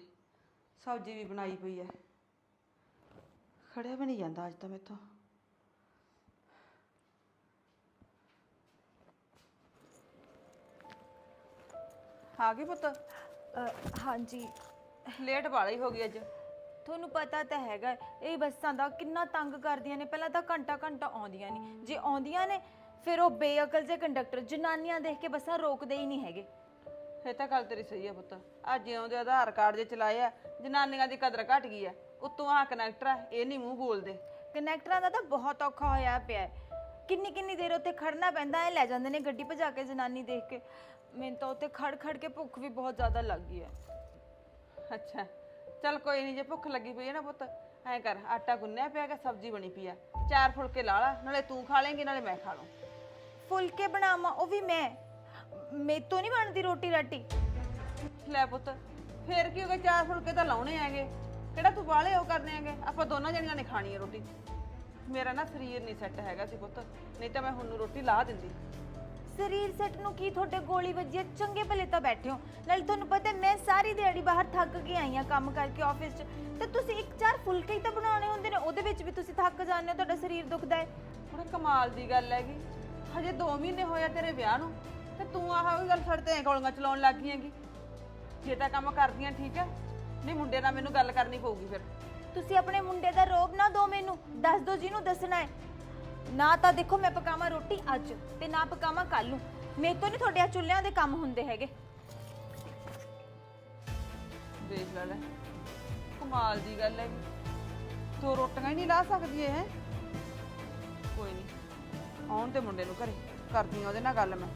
ਸਬਜ਼ੀ ਵੀ ਬਣਾਈ ਪਈ ਐ ਖੜਿਆ ਵੀ ਨਹੀਂ ਜਾਂਦਾ ਅੱਜ ਤਾਂ ਮੇਥੋਂ। ਆ ਗਏ ਪੁੱਤ? ਹਾਂਜੀ। ਲੇਟ ਵਾਲੀ ਹੋ ਗਈ ਅੱਜ। ਤੁਹਾਨੂੰ ਪਤਾ ਤਾਂ ਹੈਗਾ ਇਹ ਬੱਸਾਂ ਦਾ ਕਿੰਨਾ ਤੰਗ ਕਰਦੀਆਂ ਨੇ। ਪਹਿਲਾਂ ਤਾਂ ਘੰਟਾ ਘੰਟਾ ਆਉਂਦੀਆਂ ਨਹੀਂ ਜੇ ਆਉਂਦੀਆਂ ਨੇ ਫਿਰ ਉਹ ਬੇਅਕਲ ਜੇ ਕੰਡਕਟਰ ਜਨਾਨੀਆਂ ਦੇਖ ਕੇ ਬੱਸਾਂ ਰੋਕਦੇ ਹੀ ਨਹੀਂ ਹੈਗੇ। ਇਹ ਤਾਂ ਗੱਲ ਤੇਰੀ ਸਹੀ ਆ ਪੁੱਤ। ਅੱਜ ਜਿਉਂ ਦੇ ਆਧਾਰ ਕਾਰਡ ਜੇ ਚਲਾਏ ਆ ਜਨਾਨੀਆਂ ਦੀ ਕਦਰ ਘਟ ਗਈ ਆ। ਉੱਤੋਂ ਆ ਕਨੈਕਟਰ ਆ ਇਹ ਨਹੀਂ ਮੂੰਹ ਬੋਲਦੇ। ਕਨੈਕਟਰਾਂ ਦਾ ਤਾਂ ਬਹੁਤ ਔਖਾ ਹੋਇਆ ਪਿਆ ਹੈ। ਕਿੰਨੀ ਕਿੰਨੀ ਦੇਰ ਉੱਥੇ ਖੜਨਾ ਪੈਂਦਾ ਹੈ ਲੈ ਜਾਂਦੇ ਨੇ ਗੱਡੀ ਭਜਾ ਕੇ ਜਨਾਨੀ ਦੇਖ ਕੇ। ਮੈਨੂੰ ਤਾਂ ਉੱਥੇ ਖੜ ਖੜ ਕੇ ਭੁੱਖ ਵੀ ਬਹੁਤ ਜ਼ਿਆਦਾ ਲੱਗ ਗਈ ਹੈ ਅੱਛਾ। ਚੱਲ ਕੋਈ ਨਹੀਂ ਜੇ ਭੁੱਖ ਲੱਗੀ ਪਈ ਹੈ ਨਾ ਪੁੱਤ ਐਂ ਕਰ ਆਟਾ ਗੁੰਨਿਆ ਪਿਆ ਕਿ ਸਬਜ਼ੀ ਬਣੀ ਪਈ ਆ। ਚਾਰ ਫੁਲਕੇ ਲਾ ਲਾ ਨਾਲੇ ਤੂੰ ਖਾ ਲੇਂਗੀ ਨਾਲੇ ਮੈਂ ਖਾ ਲੂੰ ਫੁਲਕੇ ਬਣਾਵਾਂ ਉਹ ਵੀ ਮੈਂ। ਮੇਤੋਂ ਨਹੀਂ ਬਣਦੀ ਰੋਟੀ ਰਾਟੀ। ਲੈ ਪੁੱਤ ਫੇਰ ਕੀ ਹੋ ਗਿਆ ਚਾਰ ਫੁਲਕੇ ਤਾਂ ਲਾਉਣੇ ਆਗੇ ਕਿਹੜਾ ਤੂੰ ਬਾਹਲੇ ਉਹ ਕਰਨੇ ਆਗੇ ਆਪਾਂ ਦੋਨਾਂ ਜਣੀਆਂ ਨੇ ਖਾਣੀ ਹੈ ਰੋਟੀ। ਮੇਰਾ ਨਾ ਸਰੀਰ ਨਹੀਂ ਸੈੱਟ ਹੈਗਾ ਸੀ ਪੁੱਤ ਨਹੀਂ ਤਾਂ ਮੈਂ ਹੁਣ ਨੂੰ ਰੋਟੀ ਲਾ ਦਿੰਦੀ। ਸਰੀਰ ਸੈੱਟ ਨੂੰ ਕੀ ਤੁਹਾਡੇ ਗੋਲੀ ਵੱਜੀ ਹੈ? ਚੰਗੇ ਭਲੇ ਤਾਂ ਬੈਠੇ ਹੋ। ਨਾਲੇ ਤੁਹਾਨੂੰ ਪਤਾ ਹੈ, ਮੈਂ ਸਾਰੀ ਦਿਹਾੜੀ ਬਾਹਰ ਥੱਕ ਕੇ ਆਈ ਹਾਂ ਕੰਮ ਕਰਕੇ ਆਫਿਸ 'ਚ। ਤੇ ਤੁਸੀਂ ਇੱਕ ਚਾਰ ਫੁਲਕੇ ਹੀ ਤਾਂ ਬਣਾਉਣੇ ਹੁੰਦੇ ਨੇ ਉਹਦੇ ਵਿੱਚ ਵੀ ਤੁਸੀਂ ਥੱਕ ਜਾਂਦੇ ਹੋ ਤੁਹਾਡਾ ਸਰੀਰ ਦੁਖਦਾ ਹੈ। ਹੁਣ ਕਮਾਲ ਦੀ ਗੱਲ ਹੈਗੀ। ਹਜੇ 2 ਮਹੀਨੇ ਹੋਇਆ ਤੇਰੇ ਵਿਆਹ ਨੂੰ ਤੇ ਤੂੰ ਆਹ ਉਹੀ ਗੱਲ ਛੱਡ ਤੇ ਐਂ ਗੋਲੀਆਂ ਚਲਾਉਣ ਲੱਗ ਗਈ ਹੈਗੀ। ਜੇ ਤਾਂ ਕੰਮ ਕਰਦੀਆਂ ਠੀਕ ਹੈ ਨਹੀਂ ਮੁੰਡੇ ਨਾਲ ਮੈਨੂੰ ਗੱਲ ਕਰਨੀ ਪਊਗੀ ਫਿਰ। ਤੁਸੀਂ ਆਪਣੇ ਮੁੰਡੇ ਦਾ ਰੋਬ ਨਾ ਦਿਓ ਮੈਨੂੰ ਦੱਸ ਦਿਓ ਜਿਹਨੂੰ ਦੱਸਣਾ ਹੈ। ਨਾ ਤਾਂ ਦੇਖੋ ਮੈਂ ਪਕਾਵਾਂ ਰੋਟੀ ਅੱਜ ਤੇ ਨਾ ਪਕਾਵਾਂ ਕੱਲ ਨੂੰ। ਮੇਰੇ ਤੋਂ ਨਹੀਂ ਤੁਹਾਡੇ ਆ ਚੁੱਲ੍ਹਿਆਂ ਦੇ ਕੰਮ ਹੁੰਦੇ ਹੈਗੇ। ਦੇਖ ਲੈ ਲੈ, ਕਮਾਲ ਦੀ ਗੱਲ ਹੈਗੀ। ਤੂੰ ਰੋਟੀਆਂ ਹੀ ਨਹੀਂ ਲਾ ਸਕਦੀ ਹੈ ਕੋਈ ਨਹੀਂ ਆਉਣ ਤੇ ਮੁੰਡੇ ਨੂੰ ਘਰੇ, ਕਰਦੀ ਆ ਉਹਦੇ ਨਾਲ ਗੱਲ ਮੈਂ।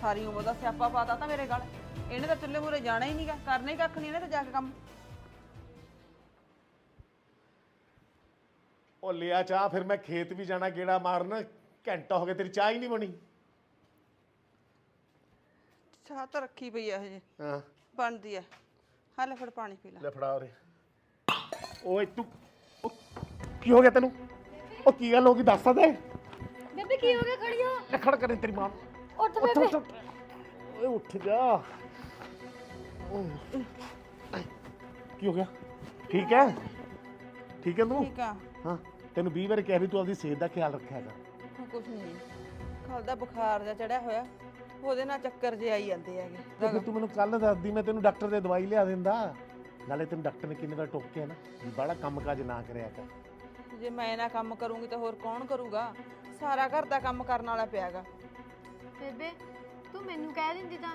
ਸਾਰੀ ਉਮਰ ਦਾ ਸਿਆਪਾ ਪਾਤਾ ਤਾਂ ਮੇਰੇ ਗੱਲ। ਇਹਨੇ ਤਾਂ ਚੁੱਲ੍ਹੇ ਮੂਰੇ ਜਾਣਾ ਹੀ ਨਹੀਂਗਾ ਕਰਨਾ ਹੀ ਕੱਖ ਨਹੀਂ ਇਹਨੇ ਤਾਂ ਜਾ ਕੇ ਕੰਮ। ਉਹ ਲਿਆ ਚਾਹ ਫਿਰ ਮੈਂ ਖੇਤ ਵੀ ਜਾਣਾ ਗੇੜਾ ਮਾਰਨ। ਘੰਟਾ ਹੋ ਗਿਆ ਤੇਰੀ ਚਾਹ ਹੀ ਨਹੀਂ ਬਣੀ। ਚਾਹ ਤਾਂ ਰੱਖੀ ਪਈ ਆ ਹਜੇ। ਹਾਂ। ਬਣਦੀ ਆ। ਹਾਲੇ ਫੜ ਪਾਣੀ ਪੀ ਲੈ। ਲੈ ਫੜਾ ਉਰੇ। ਓਏ ਤੂੰ ਉਹ ਕੀ ਹੋ ਗਿਆ ਤੈਨੂੰ? ਉਹ ਕੀ ਗੱਲ ਹੋ ਗਈ? ਦੱਸ ਤਾਂ ਦੇ। ਬੇਬੇ ਕੀ ਹੋ ਗਿਆ? ਖੜੀ ਹੋ। ਲੈ ਖੜ ਕਰੇ ਤੇਰੀ ਮਾਂ। ਉੱਠ ਉੱਠ ਬੇਬੇ। ਉੱਠ। ਉੱਠ। ਓਏ ਉੱਠ ਜਾ। ਕੀ ਹੋ ਗਿਆ? ਠੀਕ ਹੈ? ਠੀਕ ਹੈ ਤੂੰ? ਠੀਕ ਆ। ਹਾਂ। ਤੈਨੂੰ 20 ਵਾਰ ਕਿਹਾ ਵੀ ਤੂੰ ਆਪਦੀ ਸਿਹਤ ਦਾ ਖਿਆਲ ਰੱਖਿਆ ਕਰ। ਕੁਛ ਨਹੀਂ। ਕੱਲ ਦਾ ਬੁਖਾਰ ਜਿਹਾ ਚੜਿਆ ਹੋਇਆ ਉਹਦੇ ਨਾਲ ਚੱਕਰ ਜੇ ਆਈ ਜਾਂਦੇ ਤੇ ਹੈਗੇ ਤੂੰ ਮੈਨੂੰ ਕੱਲ ਦੱਸਦੀ ਮੈਂ ਤੈਨੂੰ ਡਾਕਟਰ ਦੇ ਦਵਾਈ ਲਿਆ ਦਿੰਦਾ। ਨਾਲੇ ਤੈਨੂੰ ਡਾਕਟਰ ਨੇ ਕਿੰਨੇ ਵਾਰ ਟੋਕਿਆ ਨਾ ਵੀ ਬਾਹਲਾ ਕੰਮ ਕਾਜ ਨਾ ਕਰਿਆ ਕਰ। ਜੇ ਮੈਂ ਨਾ ਕੰਮ ਕਰੂੰਗੀ ਤਾਂ ਹੋਰ ਕੌਣ ਕਰੂਗਾ? ਸਾਰਾ ਘਰ ਦਾ ਕੰਮ ਕਰਨ ਵਾਲਾ ਪਿਆਗਾ। ਬੇਬੇ ਤੂੰ ਮੈਨੂੰ ਕਹਿ ਦਿੰਦੀ ਤਾਂ।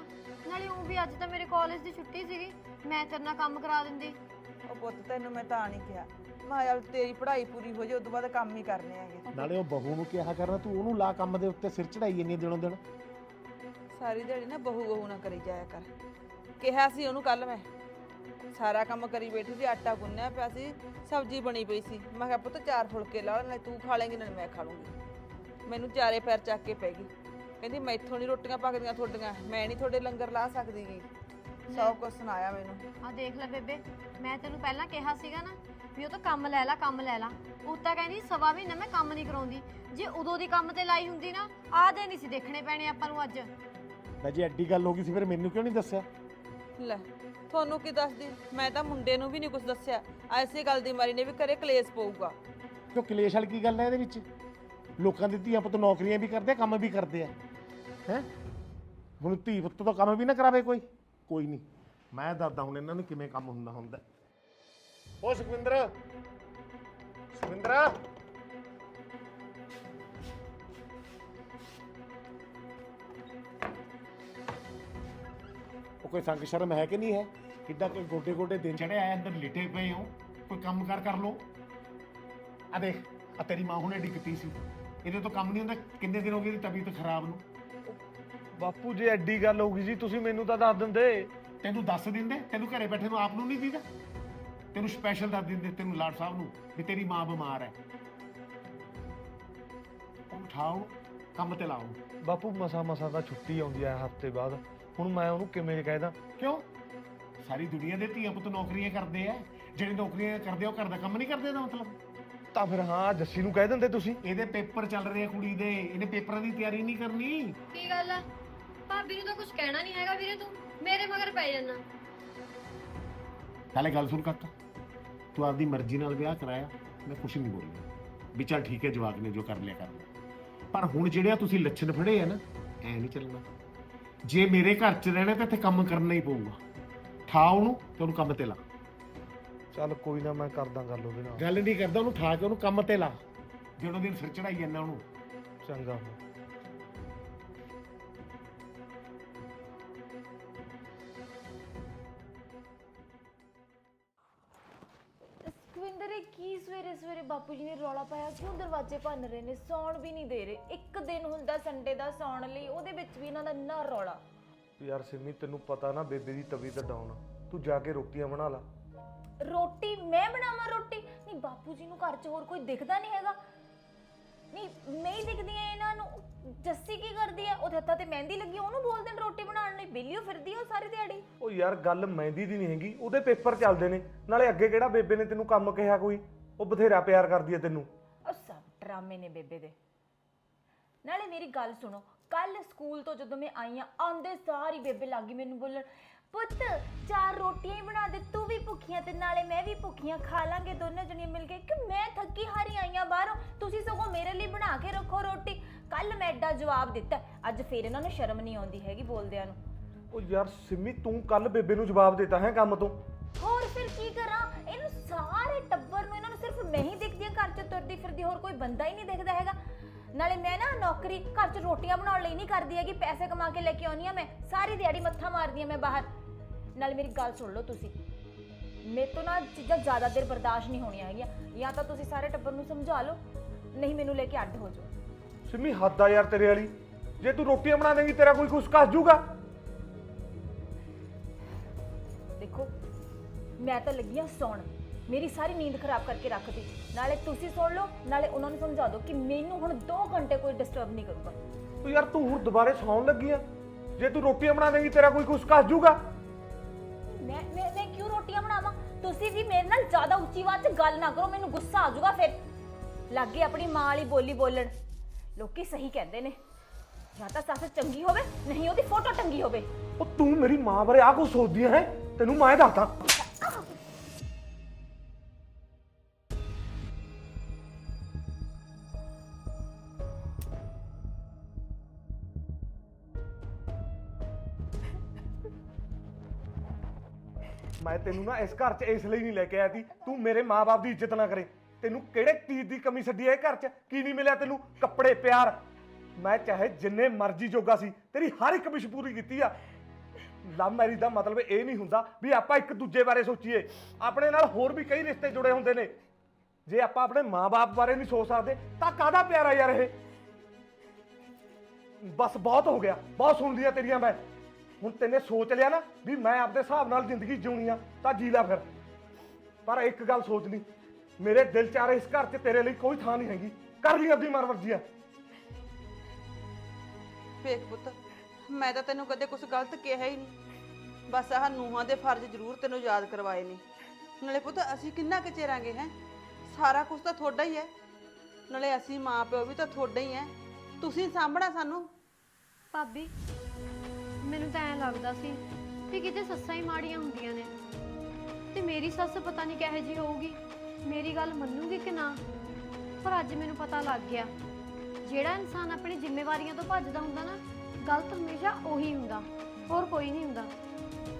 ਨਾਲੇ ਉਹ ਵੀ ਅੱਜ ਤਾਂ ਮੇਰੇ ਕਾਲਜ ਦੀ ਛੁੱਟੀ ਸੀਗੀ। ਮੈਂ ਤੇਰੇ ਨਾਲ ਕੰਮ ਕਰਾ ਦਿੰਦੀ। ਪੁੱਤ ਤੈਨੂੰ ਮੈਂ ਤਾਂ ਨਹੀਂ ਕਿਹਾ। ਮੈਂ ਚੱਲ ਤੇਰੀ ਪੜ੍ਹਾਈ ਪੂਰੀ ਹੋ ਜੇ ਉਦੋਂ ਬਾਅਦ ਕੰਮ ਹੀ ਕਰਨੇ ਹੈਗੇ। ਨਾਲੇ ਉਹ ਬਹੂ ਨੂੰ ਕਿਹਾ ਕਰਨਾ ਤੂੰ ਉਹਨੂੰ ਲਾ ਕੰਮ ਦੇ ਉੱਤੇ ਸਿਰ ਚੜਾਈ ਜੰਨੀ ਦਿਨੋਂ ਦਿਨ। ਸਾਰੀ ਦਿਹਾੜੀ ਨਾ ਬਹੂ ਬਹੂ ਨਾ ਕਰੀ ਜਾਇਆ ਕਰ। ਕਿਹਾ ਸੀ ਉਹਨੂੰ ਕੱਲ ਮੈਂ। ਸਾਰਾ ਕੰਮ ਕਰੀ ਬੈਠੀ ਸੀ ਆਟਾ ਗੁੰਨਿਆ ਪਿਆ ਸੀ ਸਬਜ਼ੀ ਬਣੀ ਪਈ ਸੀ। ਮੈਂ ਕਿਹਾ ਪੁੱਤ ਚਾਰ ਫੁਲਕੇ ਲਾ ਲੈ ਤੂੰ ਖਾ ਲੇਂਗੀ ਨਾ ਮੈਂ ਖਾ ਲੂੰਗੀ। ਮੈਨੂੰ ਚਾਰੇ ਪੈਰ ਚੱਕ ਕੇ ਪੈ ਗਈ। ਕਹਿੰਦੀ ਮੈਥੋਂ ਨਹੀਂ ਰੋਟੀਆਂ ਪੱਕਦੀਆਂ ਤੁਹਾਡੀਆਂ ਮੈਂ ਨਹੀਂ ਤੁਹਾਡੇ ਲੰਗਰ ਲਾ ਸਕਦੀ ਗੀ। ਸਭ ਕੁਝ ਸੁਣਾਇਆ ਮੈਨੂੰ। ਆ ਦੇਖ ਲੈ ਬੇਬੇ ਮੈਂ ਤੈਨੂੰ ਪਹਿਲਾਂ ਕਿਹਾ ਸੀਗਾ ਨਾ ਵੀ ਉਹ ਤਾਂ ਕੰਮ ਲੈ ਲੈ ਕੰਮ ਲੈ ਲੈ। ਉਹ ਤਾਂ ਕਹਿੰਦੀ ਸਵਾ ਮਹੀਨਾ ਮੈਂ ਕੰਮ ਨਹੀਂ ਕਰਾਉਂਦੀ। ਜੇ ਉਦੋਂ ਦੀ ਕੰਮ ਤੇ ਲਾਈ ਹੁੰਦੀ ਨਾ ਆਹ ਦੇ ਨਹੀਂ ਸੀ ਦੇਖਣੇ ਪੈਣੇ ਆਪਾਂ ਨੂੰ ਅੱਜ। ਲੈ ਜੇ ਐਡੀ ਗੱਲ ਹੋ ਗਈ ਸੀ ਫਿਰ ਮੈਨੂੰ ਕਿਉਂ ਨਹੀਂ ਦੱਸਿਆ? ਲੈ ਤੁਹਾਨੂੰ ਕੀ ਦੱਸਦੀ? ਮੈਂ ਤਾਂ ਮੁੰਡੇ ਨੂੰ ਵੀ ਨਹੀਂ ਕੁਝ ਦੱਸਿਆ। ਐਸੀ ਗੱਲ ਦੀ ਮਾਰੀ ਨੇ ਵੀ ਘਰੇ ਕਲੇਸ਼ ਪਊਗਾ। ਕਿਉਂ ਕਲੇਸ਼ ਵਾਲੀ ਕੀ ਗੱਲ ਹੈ ਇਹਦੇ ਵਿੱਚ? ਲੋਕਾਂ ਦੀ ਧੀਆਂ ਪੁੱਤ ਨੌਕਰੀਆਂ ਵੀ ਕਰਦੇ ਆ ਕੰਮ ਵੀ ਕਰਦੇ ਆ। ਹੈ? ਹੁਣ ਧੀ ਪੁੱਤ ਤੋਂ ਕੰਮ ਵੀ ਨਾ ਕਰਾਵੇ ਕੋਈ। ਕੋਈ ਨਹੀਂ। ਮੈਂ ਦੱਸਦਾ ਹੁਣ ਇਹਨਾਂ ਨੂੰ ਕਿਵੇਂ ਕੰਮ ਹੁੰਦਾ ਹੁੰਦਾ। ਓ ਸੁਖਵਿੰਦਰ। ਸੁਖਵਿੰਦਰ। ਉਹ ਕੋਈ ਸੰਗ ਸ਼ਰਮ ਹੈ ਕਿ ਨਹੀਂ ਹੈ? ਕਿੱਦਾਂ ਕੋਈ ਗੋਡੇ ਗੋਡੇ ਦਿਨ ਚੜਿਆ ਆਇਆ ਅੰਦਰ ਲਿਟੇ ਪਏ ਹੋ। ਕੋਈ ਕੰਮ ਕਰ ਕਰ ਲੋ ਆ ਦੇਖ ਆ ਤੇਰੀ ਮਾਂ ਹੁਣੇ ਡਿੱਗਤੀ ਸੀ। ਇਹਦੇ ਤੋਂ ਕੰਮ ਨਹੀਂ ਹੁੰਦਾ। ਕਿੰਨੇ ਦਿਨ ਹੋ ਗਏ ਇਹਦੀ ਤਬੀਅਤ ਖਰਾਬ ਨੂੰ? ਬਾਪੂ ਜੇ ਐਡੀ ਗੱਲ ਹੋ ਗਈ ਜੀ ਤੁਸੀਂ ਮੈਨੂੰ ਤਾਂ ਦੱਸ ਦਿੰਦੇ। ਤੈਨੂੰ ਦੱਸ ਦਿੰਦੇ? ਤੈਨੂੰ ਘਰੇ ਬੈਠੇ ਨੂੰ ਆਪ ਨੂੰ ਨਹੀਂ ਦੀਦਾ? ਤੈਨੂੰ ਸਪੈਸ਼ਲ ਦੱਸ ਦਿੰਦੇ ਤੈਨੂੰ ਲਾਡ ਸਾਹਿਬ ਨੂੰ ਵੀ ਤੇਰੀ ਮਾਂ ਬਿਮਾਰ ਹੈ। ਉਠਾਓ ਕੰਮ ਤੇ ਲਾਓ। ਬਾਪੂ ਮਸਾ ਮਸਾ ਦਾ ਛੁੱਟੀ ਆਉਂਦੀ ਆ ਹਫ਼ਤੇ ਬਾਅਦ। ਹੁਣ ਮੈਂ ਉਹਨੂੰ ਕਿਵੇਂ ਕਹਿਦਾ? ਕਿਉਂ? ਸਾਰੀ ਦੁਨੀਆ ਦੇ ਧੀਆਂ ਪੁੱਤ ਨੌਕਰੀਆਂ ਕਰਦੇ ਆ। ਜਿਹੜੇ ਨੌਕਰੀਆਂ ਕਰਦੇ ਆ, ਉਹ ਘਰ ਦਾ ਕੰਮ ਨਹੀਂ ਕਰਦੇ ਦਾ ਮਤਲਬ? ਤਾਂ ਫਿਰ ਹਾਂ ਜੱਸੀ ਨੂੰ ਕਹਿ ਦਿੰਦੇ ਤੁਸੀਂ। ਇਹਦੇ ਪੇਪਰ ਚੱਲ ਰਹੇ ਆ ਕੁੜੀ ਦੇ। ਇਹਨੇ ਪੇਪਰਾਂ ਦੀ ਤਿਆਰੀ ਨਹੀਂ ਕਰਨੀ। ਕੀ ਗੱਲ ਆ? ਭਾਬੀ ਨੂੰ ਤਾਂ ਕੁਝ ਕਹਿਣਾ ਨਹੀਂ ਹੈਗਾ ਵੀਰੇ ਤੂੰ। ਮੇਰੇ ਮਗਰ ਪੈ ਜਾਣਾ ਨਾਲੇ ਗੱਲ ਸੁਣ ਕਾਕਾ ਤੂੰ ਆਪਦੀ ਮਰਜ਼ੀ ਨਾਲ ਵਿਆਹ ਕਰਾਇਆ ਮੈਂ ਕੁਛ ਨਹੀਂ ਬੋਲਦਾ। ਵੀ ਚੱਲ ਠੀਕ ਹੈ ਜਵਾਕ ਨੇ ਜੋ ਕਰ ਲਿਆ ਕਰ ਲਿਆ। ਪਰ ਹੁਣ ਜਿਹੜਿਆ ਤੁਸੀਂ ਲੱਛਣ ਫੜੇ ਆ ਨਾ ਐ ਨਹੀਂ ਚੱਲਣਾ। ਜੇ ਮੇਰੇ ਘਰ 'ਚ ਰਹਿਣਾ ਤਾਂ ਇੱਥੇ ਕੰਮ ਕਰਨਾ ਹੀ ਪਊਗਾ। ਠਾ ਉਹਨੂੰ ਤੇ ਉਹਨੂੰ ਕੰਮ ਤੇ ਲਾ। ਚੱਲ ਕੋਈ ਨਾ ਮੈਂ ਕਰਦਾ ਗੱਲ ਉਹਦੇ ਨਾਲ। ਗੱਲ ਨਹੀਂ ਕਰਦਾ ਉਹਨੂੰ ਠਾ ਕੇ ਉਹਨੂੰ ਕੰਮ ਤੇ ਲਾ। ਜਦੋਂ ਦਿਨ ਸਿਰ ਚੜਾਈ ਜਾਂਦਾ ਉਹਨੂੰ। ਚੰਗਾ। ਇਹ ਕੀ ਸਵੇਰੇ ਸਵੇਰੇ ਬਾਪੂ ਜੀ ਨੇ ਰੌਲਾ ਪਾਇਆ? ਕਿਉਂ ਦਰਵਾਜ਼ੇ ਭੰਨ ਰਹੇ ਨੇ? ਸੌਣ ਵੀ ਨਹੀਂ ਦੇ ਰਹੇ। ਇੱਕ ਦਿਨ ਹੁੰਦਾ ਸੰਡੇ ਦਾ ਸੌਣ ਲਈ ਉਹਦੇ ਵਿੱਚ ਵੀ ਇਹਨਾਂ ਦਾ ਇੰਨਾ ਰੌਲਾ। ਯਾਰ ਸਿੰਮੀ ਤੈਨੂੰ ਪਤਾ ਨਾ ਬੇਬੇ ਦੀ ਤਬੀਅਤ ਡਾਊਨ ਆ। ਤੂੰ ਜਾ ਕੇ ਰੋਟੀਆਂ ਬਣਾ ਲਾ। ਰੋਟੀ? ਮੈਂ ਬਣਾਵਾਂ ਰੋਟੀ? ਨਹੀਂ ਬਾਪੂ ਜੀ ਨੂੰ ਘਰ 'ਚ ਹੋਰ ਕੋਈ ਦਿਖਦਾ ਨਹੀਂ ਹੈਗਾ। ਨਹੀਂ ਮੈਂ ਹੀ ਦਿਖਦੀ ਆ ਇਹਨਾਂ ਨੂੰ। ਜੱਸੀ ਕੀ ਕਰਦੀ ਆ? ਉਹਦੇ ਹੱਥਾਂ ਤੇ ਮਹਿੰਦੀ ਲੱਗੀ ਉਹਨੂੰ ਬੋਲਦੇ ਨੇ ਰੋਟੀ ਬਣਾਉਣ ਲਈ। ਬਿੱਲੀਓ ਫਿਰਦੀ ਆ ਉਹ ਸਾਰੀ ਦਿਹਾੜੀ। ਉਹ ਯਾਰ ਗੱਲ ਮਹਿੰਦੀ ਦੀ ਨਹੀਂ ਹੈਗੀ। ਉਹਦੇ ਪੇਪਰ ਚੱਲਦੇ ਨੇ। ਨਾਲੇ ਅੱਗੇ ਕਿਹੜਾ ਬੇਬੇ ਨੇ ਤੈਨੂੰ ਕੰਮ ਕਿਹਾ ਕੋਈ? ਉਹ ਬਥੇਰਾ ਪਿਆਰ ਕਰਦੀ ਹੈ ਤੈਨੂੰ। ਉਹ ਸਭ ਡਰਾਮੇ ਨੇ ਬੇਬੇ ਦੇ। ਨਾਲੇ ਮੇਰੀ ਗੱਲ ਸੁਣੋ ਕੱਲ ਸਕੂਲ ਤੋਂ ਜਦੋਂ ਮੈਂ ਆਈ ਆ ਆਂਦੇ ਸਾਰੀ ਬੇਬੇ ਲੱਗੀ ਮੈਨੂੰ ਬੋਲਣ। ਪੁੱਤ ਚਾਰ ਰੋਟੀਆਂ ਹੀ ਬਣਾ ਦੇ ਤੂੰ ਵੀ ਭੁੱਖੀਆਂ ਤੇ ਨਾਲੇ ਮੈਂ ਵੀ ਭੁੱਖੀਆਂ ਖਾ ਲਾਂਗੇ ਦੋਨੇ ਜਣੀਆਂ ਮਿਲ ਕੇ। ਕਿ ਮੈਂ ਥੱਕੀ ਹਾਰੀ ਆਈਆਂ ਬਾਹਰੋਂ ਤੁਸੀਂ ਸਗੋਂ ਮੇਰੇ ਲਈ ਬਣਾ ਕੇ ਰੱਖੋ ਰੋਟੀ। ਕੱਲ ਮੈਂ ਐਡਾ ਜਵਾਬ ਦਿੱਤਾ ਅੱਜ ਫੇਰ ਇਹਨਾਂ ਨੂੰ ਸ਼ਰਮ ਨਹੀਂ ਆਉਂਦੀ ਹੈਗੀ ਬੋਲਦਿਆਂ ਨੂੰ। ਉਹ ਯਾਰ ਸਿੰਮੀ ਤੂੰ ਕੱਲ ਬੇਬੇ ਨੂੰ ਜਵਾਬ ਦਿੱਤਾ ਹੈ ਕੰਮ ਤੋਂ। ਹੋਰ ਫਿਰ ਕੀ ਕਰਾਂ? ਇਹਨੂੰ ਸਾਰੇ ਟੱਬਰ ਨੂੰ ਇਹਨਾਂ ਨੂੰ ਸਿਰਫ ਮੈਂ ਹੀ ਦਿਖਦੀ ਹਾਂ ਘਰ 'ਚ ਤੁਰਦੀ ਫਿਰਦੀ ਹੋਰ ਕੋਈ ਬੰਦਾ ਹੀ ਨਹੀਂ ਦਿਖਦਾ ਹੈਗਾ। ਨਾਲੇ ਮੈਂ ਨਾ ਨੌਕਰੀ ਘਰ 'ਚ ਰੋਟੀਆਂ ਬਣਾਉਣ ਲਈ ਨਹੀਂ ਕਰਦੀ ਹੈਗੀ ਪੈਸੇ ਕਮਾ ਕੇ ਲੈ ਕੇ ਆਉਣੀ ਆ ਮੈਂ ਸਾਰੀ ਦਿਹਾੜੀ ਮੱਥਾ ਮਾਰਦੀ ਆ ਮੈਂ ਬਾਹਰ। ਨਾਲੇ ਮੇਰੀ ਗੱਲ ਸੁਣ ਲਓ ਤੁਸੀਂ। ਮੇਰੇ ਤੋਂ ਨਾ ਚੀਜ਼ਾਂ ਜ਼ਿਆਦਾ ਦੇਰ ਬਰਦਾਸ਼ਤ ਨਹੀਂ ਹੋਣੀਆਂ ਹੈਗੀਆਂ। ਜਾਂ ਤਾਂ ਤੁਸੀਂ ਸਾਰੇ ਟੱਬਰ ਨੂੰ ਸਮਝਾ ਲਓ ਨਹੀਂ ਮੈਨੂੰ ਲੈ ਕੇ ਅੱਡ ਹੋ ਜਾਓ। ਸਿੰਮੀ ਹੱਦ ਆ ਯਾਰ ਤੇਰੇ ਵਾਲੀ। ਜੇ ਤੂੰ ਰੋਟੀਆਂ ਬਣਾ ਦੇਂਗੀ ਤੇਰਾ ਕੋਈ ਕੁਛ ਕੱਸ ਜੂਗਾ। ਦੇਖੋ ਮੈਂ ਤਾਂ ਲੱਗੀ ਆ ਸੌਣ। ਮੇਰੀ ਸਾਰੀ ਨੀਂਦ ਖਰਾਬ ਕਰਕੇ ਰੱਖਦੀ ਨਾਲੇ ਤੁਸੀਂ ਸੁਣ ਲਓ ਨਾਲੇ ਉਹਨਾਂ ਨੂੰ ਸਮਝਾ ਦਿਓ ਕਿ ਮੈਨੂੰ ਹੁਣ 2 ਘੰਟੇ ਕੋਈ ਡਿਸਟਰਬ ਨਹੀਂ ਕਰੂਗਾ। ਉਹ ਯਾਰ ਤੂੰ ਹੁਣ ਦੁਬਾਰੇ ਸੌਣ ਲੱਗੀ ਆ। ਜੇ ਤੂੰ ਰੋਟੀਆਂ ਬਣਾ ਦੇਂਗੀ ਤੇਰਾ ਕੋਈ ਕੁਛ ਕੱਸ ਜੂਗਾ। ਮੈਂ ਮੈਂ ਮੈਂ ਕਿਉਂ ਰੋਟੀਆਂ ਬਣਾਵਾਂ? ਤੁਸੀਂ ਵੀ ਮੇਰੇ ਨਾਲ ਜ਼ਿਆਦਾ ਉੱਚੀ ਆਵਾਜ਼ 'ਚ ਗੱਲ ਨਾ ਕਰੋ, ਮੈਨੂੰ ਗੁੱਸਾ ਆ ਜਾਊਗਾ ਫਿਰ। ਲੱਗੇ ਆਪਣੀ ਮਾਂ ਵਾਲੀ ਬੋਲੀ ਬੋਲਣ। ਲੋਕੀ ਸਹੀ ਕਹਿੰਦੇ ਨੇ। ਜਾਂ ਤਾਂ ਸੱਸ ਚੰਗੀ ਹੋਵੇ, ਨਹੀਂ ਉਹਦੀ ਫੋਟੋ ਟੰਗੀ ਹੋਵੇ। ਉਹ ਤੂੰ ਮੇਰੀ ਮਾਂ ਬਾਰੇ ਆ ਕੁਛ ਸੋਚਦੀ ਹੈ? ਤੈਨੂੰ ਮੈਂ ਦੱਸਦਾ। ਮੈਂ ਤੈਨੂੰ ਨਾ ਇਸ ਘਰ 'ਚ ਇਸ ਲਈ ਨਹੀਂ ਲੈ ਕੇ ਆਇਆ ਸੀ। ਤੂੰ ਮੇਰੇ ਮਾਪੇ ਦੀ ਇੱਜ਼ਤ ਨਾ ਕਰੇ। ਤੈਨੂੰ ਕਿਹੜੇ ਚੀਜ਼ ਦੀ ਕਮੀ ਛੱਡੀ ਹੈ ਇਹ ਘਰ 'ਚ? ਕੀ ਨਹੀਂ ਮਿਲਿਆ ਤੈਨੂੰ? ਕੱਪੜੇ, ਪਿਆਰ। ਮੈਂ ਚਾਹੇ ਜਿੰਨੇ ਮਰਜ਼ੀ ਜੋਗਾ ਸੀ, ਤੇਰੀ ਹਰ ਇੱਕ ਵਿਸ਼ ਪੂਰੀ ਕੀਤੀ ਆ। ਲਵ ਮੈਰਿਜ ਦਾ ਮਤਲਬ ਇਹ ਨਹੀਂ ਹੁੰਦਾ ਵੀ ਆਪਾਂ ਇੱਕ ਦੂਜੇ ਬਾਰੇ ਸੋਚੀਏ। ਆਪਣੇ ਨਾਲ ਹੋਰ ਵੀ ਕਈ ਰਿਸ਼ਤੇ ਜੁੜੇ ਹੁੰਦੇ ਨੇ। ਜੇ ਆਪਾਂ ਆਪਣੇ ਮਾਪੇ ਬਾਰੇ ਨਹੀਂ ਸੋਚ ਸਕਦੇ, ਤਾਂ ਕਾਹਦਾ ਪਿਆਰ ਆ ਯਾਰ ਇਹ? ਬਸ ਬਹੁਤ ਹੋ ਗਿਆ। ਬਹੁਤ ਸੁਣਦੀਆਂ ਤੇਰੀਆਂ ਮੈਂ। ਹੁਣ ਤੈਨੇ ਸੋਚ ਲਿਆ ਨਾ ਵੀ ਮੈਂ ਆਪਦੇ ਹਿਸਾਬ ਨਾਲ ਜ਼ਿੰਦਗੀ ਜਿਉਣੀ ਆ ਤਾਂ ਜੀ ਲੈ ਫਿਰ। ਪਰ ਇੱਕ ਗੱਲ ਸੋਚ ਲਈ ਮੇਰੇ ਦਿਲ ਚ ਆ ਰਿਹਾ ਇਸ ਘਰ 'ਚ ਤੇਰੇ ਲਈ ਕੋਈ ਥਾਂ ਨਹੀਂ ਹੈਗੀ। ਕਰ ਲਈ ਆਪਣੀ ਮਰਜ਼ੀ ਆ। ਵੇਖ ਪੁੱਤ ਮੈਂ ਤਾਂ ਤੈਨੂੰ ਕਦੇ ਕੁਝ ਗਲਤ ਕਿਹਾ ਹੀ ਨਹੀਂ। ਬਸ ਆਹ ਨੂਹਾਂ ਦੇ ਫਰਜ਼ ਜ਼ਰੂਰ ਤੈਨੂੰ ਯਾਦ ਕਰਵਾਏ ਨੇ। ਨਾਲੇ ਪੁੱਤ ਅਸੀਂ ਕਿੰਨਾ ਕੁ ਚਿਰਾਂਗੇ ਹੈ? ਸਾਰਾ ਕੁਝ ਤਾਂ ਤੁਹਾਡਾ ਹੀ ਹੈ। ਨਾਲੇ ਅਸੀਂ ਮਾਂ ਪਿਓ ਵੀ ਤਾਂ ਤੁਹਾਡਾ ਹੀ ਹੈ। ਤੁਸੀਂ ਸਾਂਭਣਾ ਸਾਨੂੰ। ਭਾਬੀ ਮੈਨੂੰ ਤਾਂ ਐਂ ਲੱਗਦਾ ਸੀ ਕਿ ਕਿਤੇ ਸੱਸਾਂ ਹੀ ਮਾੜੀਆਂ ਹੁੰਦੀਆਂ ਨੇ। ਤੇ ਮੇਰੀ ਸੱਸ ਪਤਾ ਨਹੀਂ ਕਿਹੋ ਜਿਹੀ ਹੋਊਗੀ, ਮੇਰੀ ਗੱਲ ਮੰਨੂਗੀ ਕਿ ਨਾ? ਪਰ ਅੱਜ ਮੈਨੂੰ ਪਤਾ ਲੱਗ ਗਿਆ, ਜਿਹੜਾ ਇਨਸਾਨ ਆਪਣੀ ਜ਼ਿੰਮੇਵਾਰੀਆਂ ਤੋਂ ਭੱਜਦਾ ਹੁੰਦਾ ਨਾ, ਗਲਤ ਹਮੇਸ਼ਾ ਉਹੀ ਹੁੰਦਾ, ਹੋਰ ਕੋਈ ਨਹੀਂ ਹੁੰਦਾ।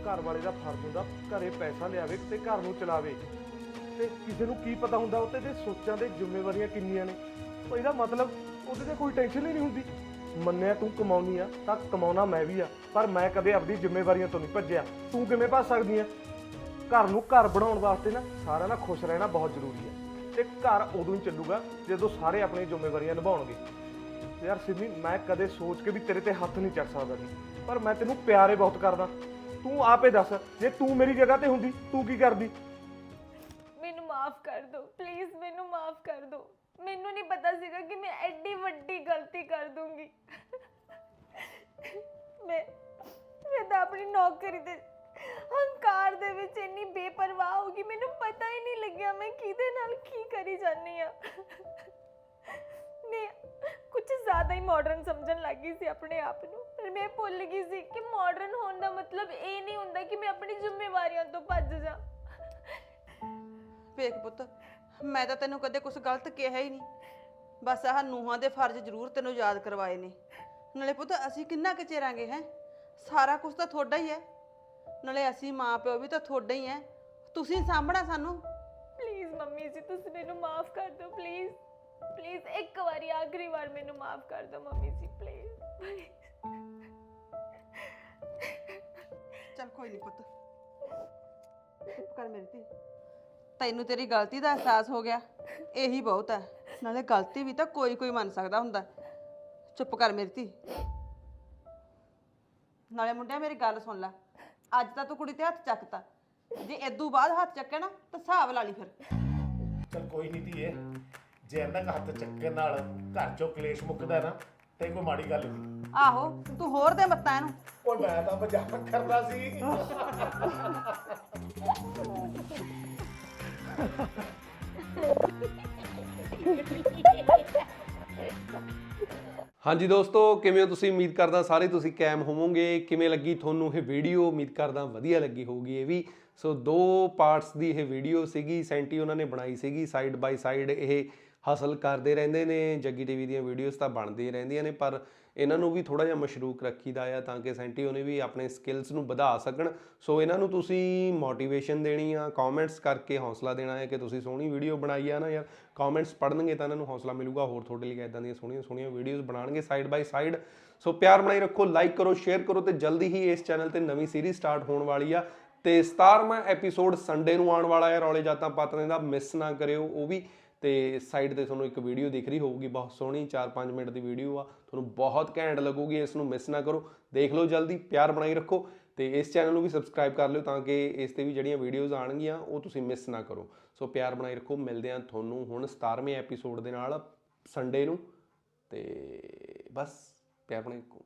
ਘਰ ਵਾਲੇ ਦਾ ਫਰਜ਼ ਹੁੰਦਾ ਘਰੇ ਪੈਸਾ ਲਿਆਵੇ ਤੇ ਘਰ ਨੂੰ ਚਲਾਵੇ। ਤੇ ਕਿਸੇ ਨੂੰ ਕੀ ਪਤਾ ਹੁੰਦਾ ਉੱਤੇ ਦੇ ਸੋਚਾਂ ਤੇ ਜ਼ਿੰਮੇਵਾਰੀਆਂ ਕਿੰਨੀਆਂ ਨੇ? ਉਹ ਇਹਦਾ ਮਤਲਬ ਉਹਦੇ ਤੇ ਕੋਈ ਟੈਨਸ਼ਨ ਹੀ ਨਹੀਂ ਹੁੰਦੀ। ਮੰਨਿਆ ਤੂੰ ਕਮਾਉਣੀ ਆ, ਤਾਂ ਕਮਾਉਣਾ ਮੈਂ ਵੀ ਆ, ਪਰ ਮੈਂ ਕਦੇ ਆਪਣੀ ਜ਼ਿੰਮੇਵਾਰੀਆਂ ਤੋਂ ਨਹੀਂ ਭੱਜਿਆ। ਤੂੰ ਕਿਵੇਂ ਭੱਜ ਸਕਦੀ ਆ? ਘਰ ਨੂੰ ਘਰ ਬਣਾਉਣ ਵਾਸਤੇ ਨਾ ਸਾਰਿਆਂ ਨਾਲ ਖੁਸ਼ ਰਹਿਣਾ ਬਹੁਤ ਜ਼ਰੂਰੀ ਹੈ ਤੇ ਘਰ ਉਦੋਂ ਹੀ ਚੱਲੂਗਾ ਜਦੋਂ ਸਾਰੇ ਆਪਣੀਆਂ ਜ਼ਿੰਮੇਵਾਰੀਆਂ ਨਿਭਾਉਣਗੇ। ਯਾਰ ਸਿਮੀ, ਮੈਂ ਕਦੇ ਸੋਚ ਕੇ ਵੀ ਤੇਰੇ ਤੇ ਹੱਥ ਨਹੀਂ ਚੱਕ ਸਕਦਾ ਸੀ ਪਰ ਮੈਂ ਤੈਨੂੰ ਪਿਆਰੇ ਬਹੁਤ ਕਰਦਾ। ਤੂੰ ਆਪੇ ਦੱਸ, ਜੇ ਤੂੰ ਮੇਰੀ ਜਗ੍ਹਾ ਤੇ ਹੁੰਦੀ, ਤੂੰ ਕੀ ਕਰਦੀ? ਮੈਨੂੰ ਮਾਫ ਕਰ ਦਿਓ ਪਲੀਜ਼ ਮੈਨੂੰ ਮਾਫ ਕਰ ਦਿਓ ਮੈਨੂੰ ਨਹੀਂ ਪਤਾ ਸੀਗਾ ਕਿ ਮੈਂ ਐਡੀ ਵੱਡੀ ਗਲਤੀ ਕਰ ਦੂੰਗੀ। ਮੈਂ ਮੈਂ ਤਾਂ ਆਪਣੀ ਨੌਕਰੀ ਦੇ ਹੰਕਾਰ ਦੇ ਵਿੱਚ ਇੰਨੀ ਬੇਪਰਵਾਹ ਹੋ ਗਈ, ਮੈਨੂੰ ਪਤਾ ਹੀ ਨਹੀਂ ਲੱਗਿਆ ਮੈਂ ਕਿਹਦੇ ਨਾਲ ਕੀ ਕਰੀ ਜਾਂਦੀ ਆ ਮੈਂ ਕੁਝ ਜ਼ਿਆਦਾ ਹੀ ਮਾਡਰਨ ਸਮਝਣ ਲੱਗੀ ਸੀ ਆਪਣੇ ਆਪ ਨੂੰ। ਪਰ ਮੈਂ ਭੁੱਲ ਗਈ ਸੀ ਕਿ ਮਾਡਰਨ ਹੋਣ ਦਾ ਮਤਲਬ ਇਹ ਨਹੀਂ ਹੁੰਦਾ ਕਿ ਮੈਂ ਆਪਣੀ ਜ਼ਿੰਮੇਵਾਰੀਆਂ ਤੋਂ ਭੱਜ ਜਾ। ਵੇਖ ਪੁੱਤ ਮੈਂ ਤਾਂ ਤੈਨੂੰ ਕਦੇ ਕੁਝ ਗਲਤ ਕਿਹਾ ਹੀ ਨਹੀਂ। ਬਸ ਆਹ ਨੂਹਾਂ ਦੇ ਫਰਜ਼ ਜ਼ਰੂਰ ਤੈਨੂੰ ਯਾਦ ਕਰਵਾਏ ਨੇ। ਨਾਲੇ ਪੁੱਤ ਅਸੀਂ ਕਿੰਨਾ ਕੁ ਚਿਰਾਂਗੇ ਹੈ? ਸਾਰਾ ਕੁਝ ਤਾਂ ਤੁਹਾਡਾ ਹੀ ਹੈ। ਨਾਲੇ ਅਸੀਂ ਮਾਂ ਪਿਓ ਵੀ ਤਾਂ ਤੁਹਾਡਾ ਹੀ ਹੈ। ਤੁਸੀਂ ਸਾਂਭਣਾ ਸਾਨੂੰ। ਪਲੀਜ਼ ਮੰਮੀ ਜੀ ਤੁਸੀਂ ਮੈਨੂੰ ਮਾਫ ਕਰ ਦਿਓ ਪਲੀਜ਼ ਪਲੀਜ਼ ਇੱਕ ਵਾਰੀ ਆਖਰੀ ਵਾਰ ਮੈਨੂੰ ਮਾਫ ਕਰ ਦਿਓ ਮੰਮੀ ਜੀ ਪਲੀਜ਼ ਚੱਲ ਕੋਈ ਨਹੀਂ ਪੁੱਤ। ਚੁੱਪ ਕਰ ਮੇਰੀ ਧੀ। ਤੈਨੂੰ ਤੇਰੀ ਗਲਤੀ ਦਾ ਅਹਿਸਾਸ ਹੋ ਗਿਆ। ਇਹੀ ਬਹੁਤ ਹੈ। ਨਾਲੇ ਗਲਤੀ ਵੀ ਤਾਂ ਕੋਈ ਕੋਈ ਮੰਨ ਸਕਦਾ ਹੁੰਦਾ। ਚੁੱਪ ਕਰ ਮੇਰੀ ਧੀ। ਨਾਲੇ ਮੁੰਡਿਆ ਮੇਰੀ ਗੱਲ ਸੁਣ ਲੈ। ਅੱਜ ਤਾਂ ਤੂੰ ਕੁੜੀ ਤੇ ਹੱਥ ਚੱਕਤਾ। ਜੇ ਇਦੋਂ ਬਾਅਦ ਹੱਥ ਚੱਕਿਆ ਨਾ ਤਾਂ ਹਿਸਾਬ ਲਾ ਲਈ ਫਿਰ। ਚਲ ਕੋਈ ਨਹੀਂ ਧੀਏ। ਜੇ ਇਹਨਾਂ ਦਾ ਹੱਥ ਚੱਕਣ ਨਾਲ ਘਰ ਚੋਂ ਕਲੇਸ਼ ਮੁੱਕਦਾ ਨਾ ਤੇ ਕੋਈ ਮਾੜੀ ਗੱਲ ਨਹੀਂ। ਆਹੋ ਤੂੰ ਹੋਰ ਦੇ ਮੱਤਾਂ ਇਹਨੂੰ। ਓਏ ਮੈਂ ਤਾਂ ਮਜ਼ਾਕ ਕਰਦਾ ਸੀ। ਹਾਂਜੀ ਦੋਸਤੋ, ਕਿਵੇਂ ਹੋ ਤੁਸੀਂ? ਉਮੀਦ ਕਰਦਾ ਸਾਰੇ ਤੁਸੀਂ ਕੈਮ ਹੋਵੋਗੇ। ਕਿਵੇਂ ਲੱਗੀ ਤੁਹਾਨੂੰ ਇਹ ਵੀਡੀਓ? ਉਮੀਦ ਕਰਦਾ ਵਧੀਆ ਲੱਗੀ ਹੋਊਗੀ ਇਹ ਵੀ। ਸੋ ਦੋ ਪਾਰਟਸ ਦੀ ਇਹ ਵੀਡੀਓ ਸੀਗੀ, ਸੈਂਟੀ ਉਹਨਾਂ ਨੇ ਬਣਾਈ ਸੀਗੀ। ਸਾਈਡ ਬਾਈ ਸਾਈਡ ਇਹ ਹਾਸਲ ਕਰਦੇ ਰਹਿੰਦੇ ਨੇ, ਜੱਗੀ ਟੀਵੀ ਦੀਆਂ ਵੀਡੀਓਜ਼ ਤਾਂ ਬਣਦੀਆਂ ਰਹਿੰਦੀਆਂ ਨੇ, ਪਰ ਇਹਨਾਂ ਨੂੰ ਵੀ ਥੋੜਾ ਜਿਹਾ ਮਸ਼ਰੂਕ ਰੱਖੀਦਾ ਆ ਤਾਂ ਕਿ ਸੈਂਟੀ ਉਹਨੇ ਵੀ ਆਪਣੇ ਸਕਿੱਲਸ ਨੂੰ ਵਧਾ ਸਕਣ। ਸੋ ਇਹਨਾਂ ਨੂੰ ਤੁਸੀਂ ਮੋਟੀਵੇਸ਼ਨ ਦੇਣੀ ਆ ਕਮੈਂਟਸ ਕਰਕੇ ਹੌਸਲਾ ਦੇਣਾ ਹੈ ਕਿ ਤੁਸੀਂ ਸੋਹਣੀ ਵੀਡੀਓ ਬਣਾਈ ਆ ਨਾ ਯਾਰ। ਕਮੈਂਟਸ ਪੜ੍ਹਨਗੇ ਤਾਂ ਇਹਨਾਂ ਨੂੰ ਹੌਸਲਾ ਮਿਲੂਗਾ, ਹੋਰ ਤੁਹਾਡੇ ਲਈ ਇਦਾਂ ਦੀਆਂ ਸੋਹਣੀਆਂ ਸੋਹਣੀਆਂ ਵੀਡੀਓਜ਼ ਬਣਾਉਣਗੇ ਸਾਈਡ ਬਾਈ ਸਾਈਡ ਸੋ ਪਿਆਰ ਬਣਾਈ ਰੱਖੋ ਲਾਈਕ ਕਰੋ ਸ਼ੇਅਰ ਕਰੋ ਤੇ ਜਲਦੀ ਹੀ ਇਸ ਚੈਨਲ ਤੇ ਨਵੀਂ ਸੀਰੀਜ਼ ਸਟਾਰਟ ਹੋਣ ਵਾਲੀ ਆ। ਤੇ 17ਵਾਂ ਐਪੀਸੋਡ ਸੰਡੇ ਨੂੰ ਆਉਣ ਵਾਲਾ ਹੈ ਰੌਲੇ ਜਾਤਾਂ ਪਾਤਰਾਂ ਦਾ ਮਿਸ ਨਾ ਕਰਿਓ ਉਹ ਵੀ। ਤੇ ਸਾਈਡ ਤੇ ਤੁਹਾਨੂੰ ਇੱਕ ਵੀਡੀਓ ਦਿਖ ਰਹੀ ਹੋਊਗੀ, ਬਹੁਤ ਸੋਹਣੀ 4-5 ਮਿੰਟ ਦੀ ਵੀਡੀਓ ਆ। ਤੁਹਾਨੂੰ ਬਹੁਤ ਘੈਂਟ ਲੱਗੂਗੀ ਇਸ ਨੂੰ ਮਿਸ ਨਾ ਕਰੋ। ਦੇਖ ਲਓ ਜਲਦੀ, ਪਿਆਰ ਬਣਾਈ ਰੱਖੋ ਤੇ ਇਸ ਚੈਨਲ ਨੂੰ ਵੀ ਸਬਸਕ੍ਰਾਈਬ ਕਰ ਲਿਓ ਤਾਂ ਕਿ ਇਸ ਤੇ ਵੀ ਜਿਹੜੀਆਂ ਵੀਡੀਓਜ਼ ਆਣਗੀਆਂ ਉਹ ਤੁਸੀਂ ਮਿਸ ਨਾ ਕਰੋ। ਸੋ ਪਿਆਰ ਬਣਾਈ ਰੱਖੋ, ਮਿਲਦੇ ਹਾਂ ਤੁਹਾਨੂੰ ਹੁਣ 17ਵੇਂ ਐਪੀਸੋਡ ਦੇ ਨਾਲ ਸੰਡੇ ਨੂੰ ਤੇ ਬਸ, ਪਿਆਰ ਬਣਾਈ ਰੱਖੋ।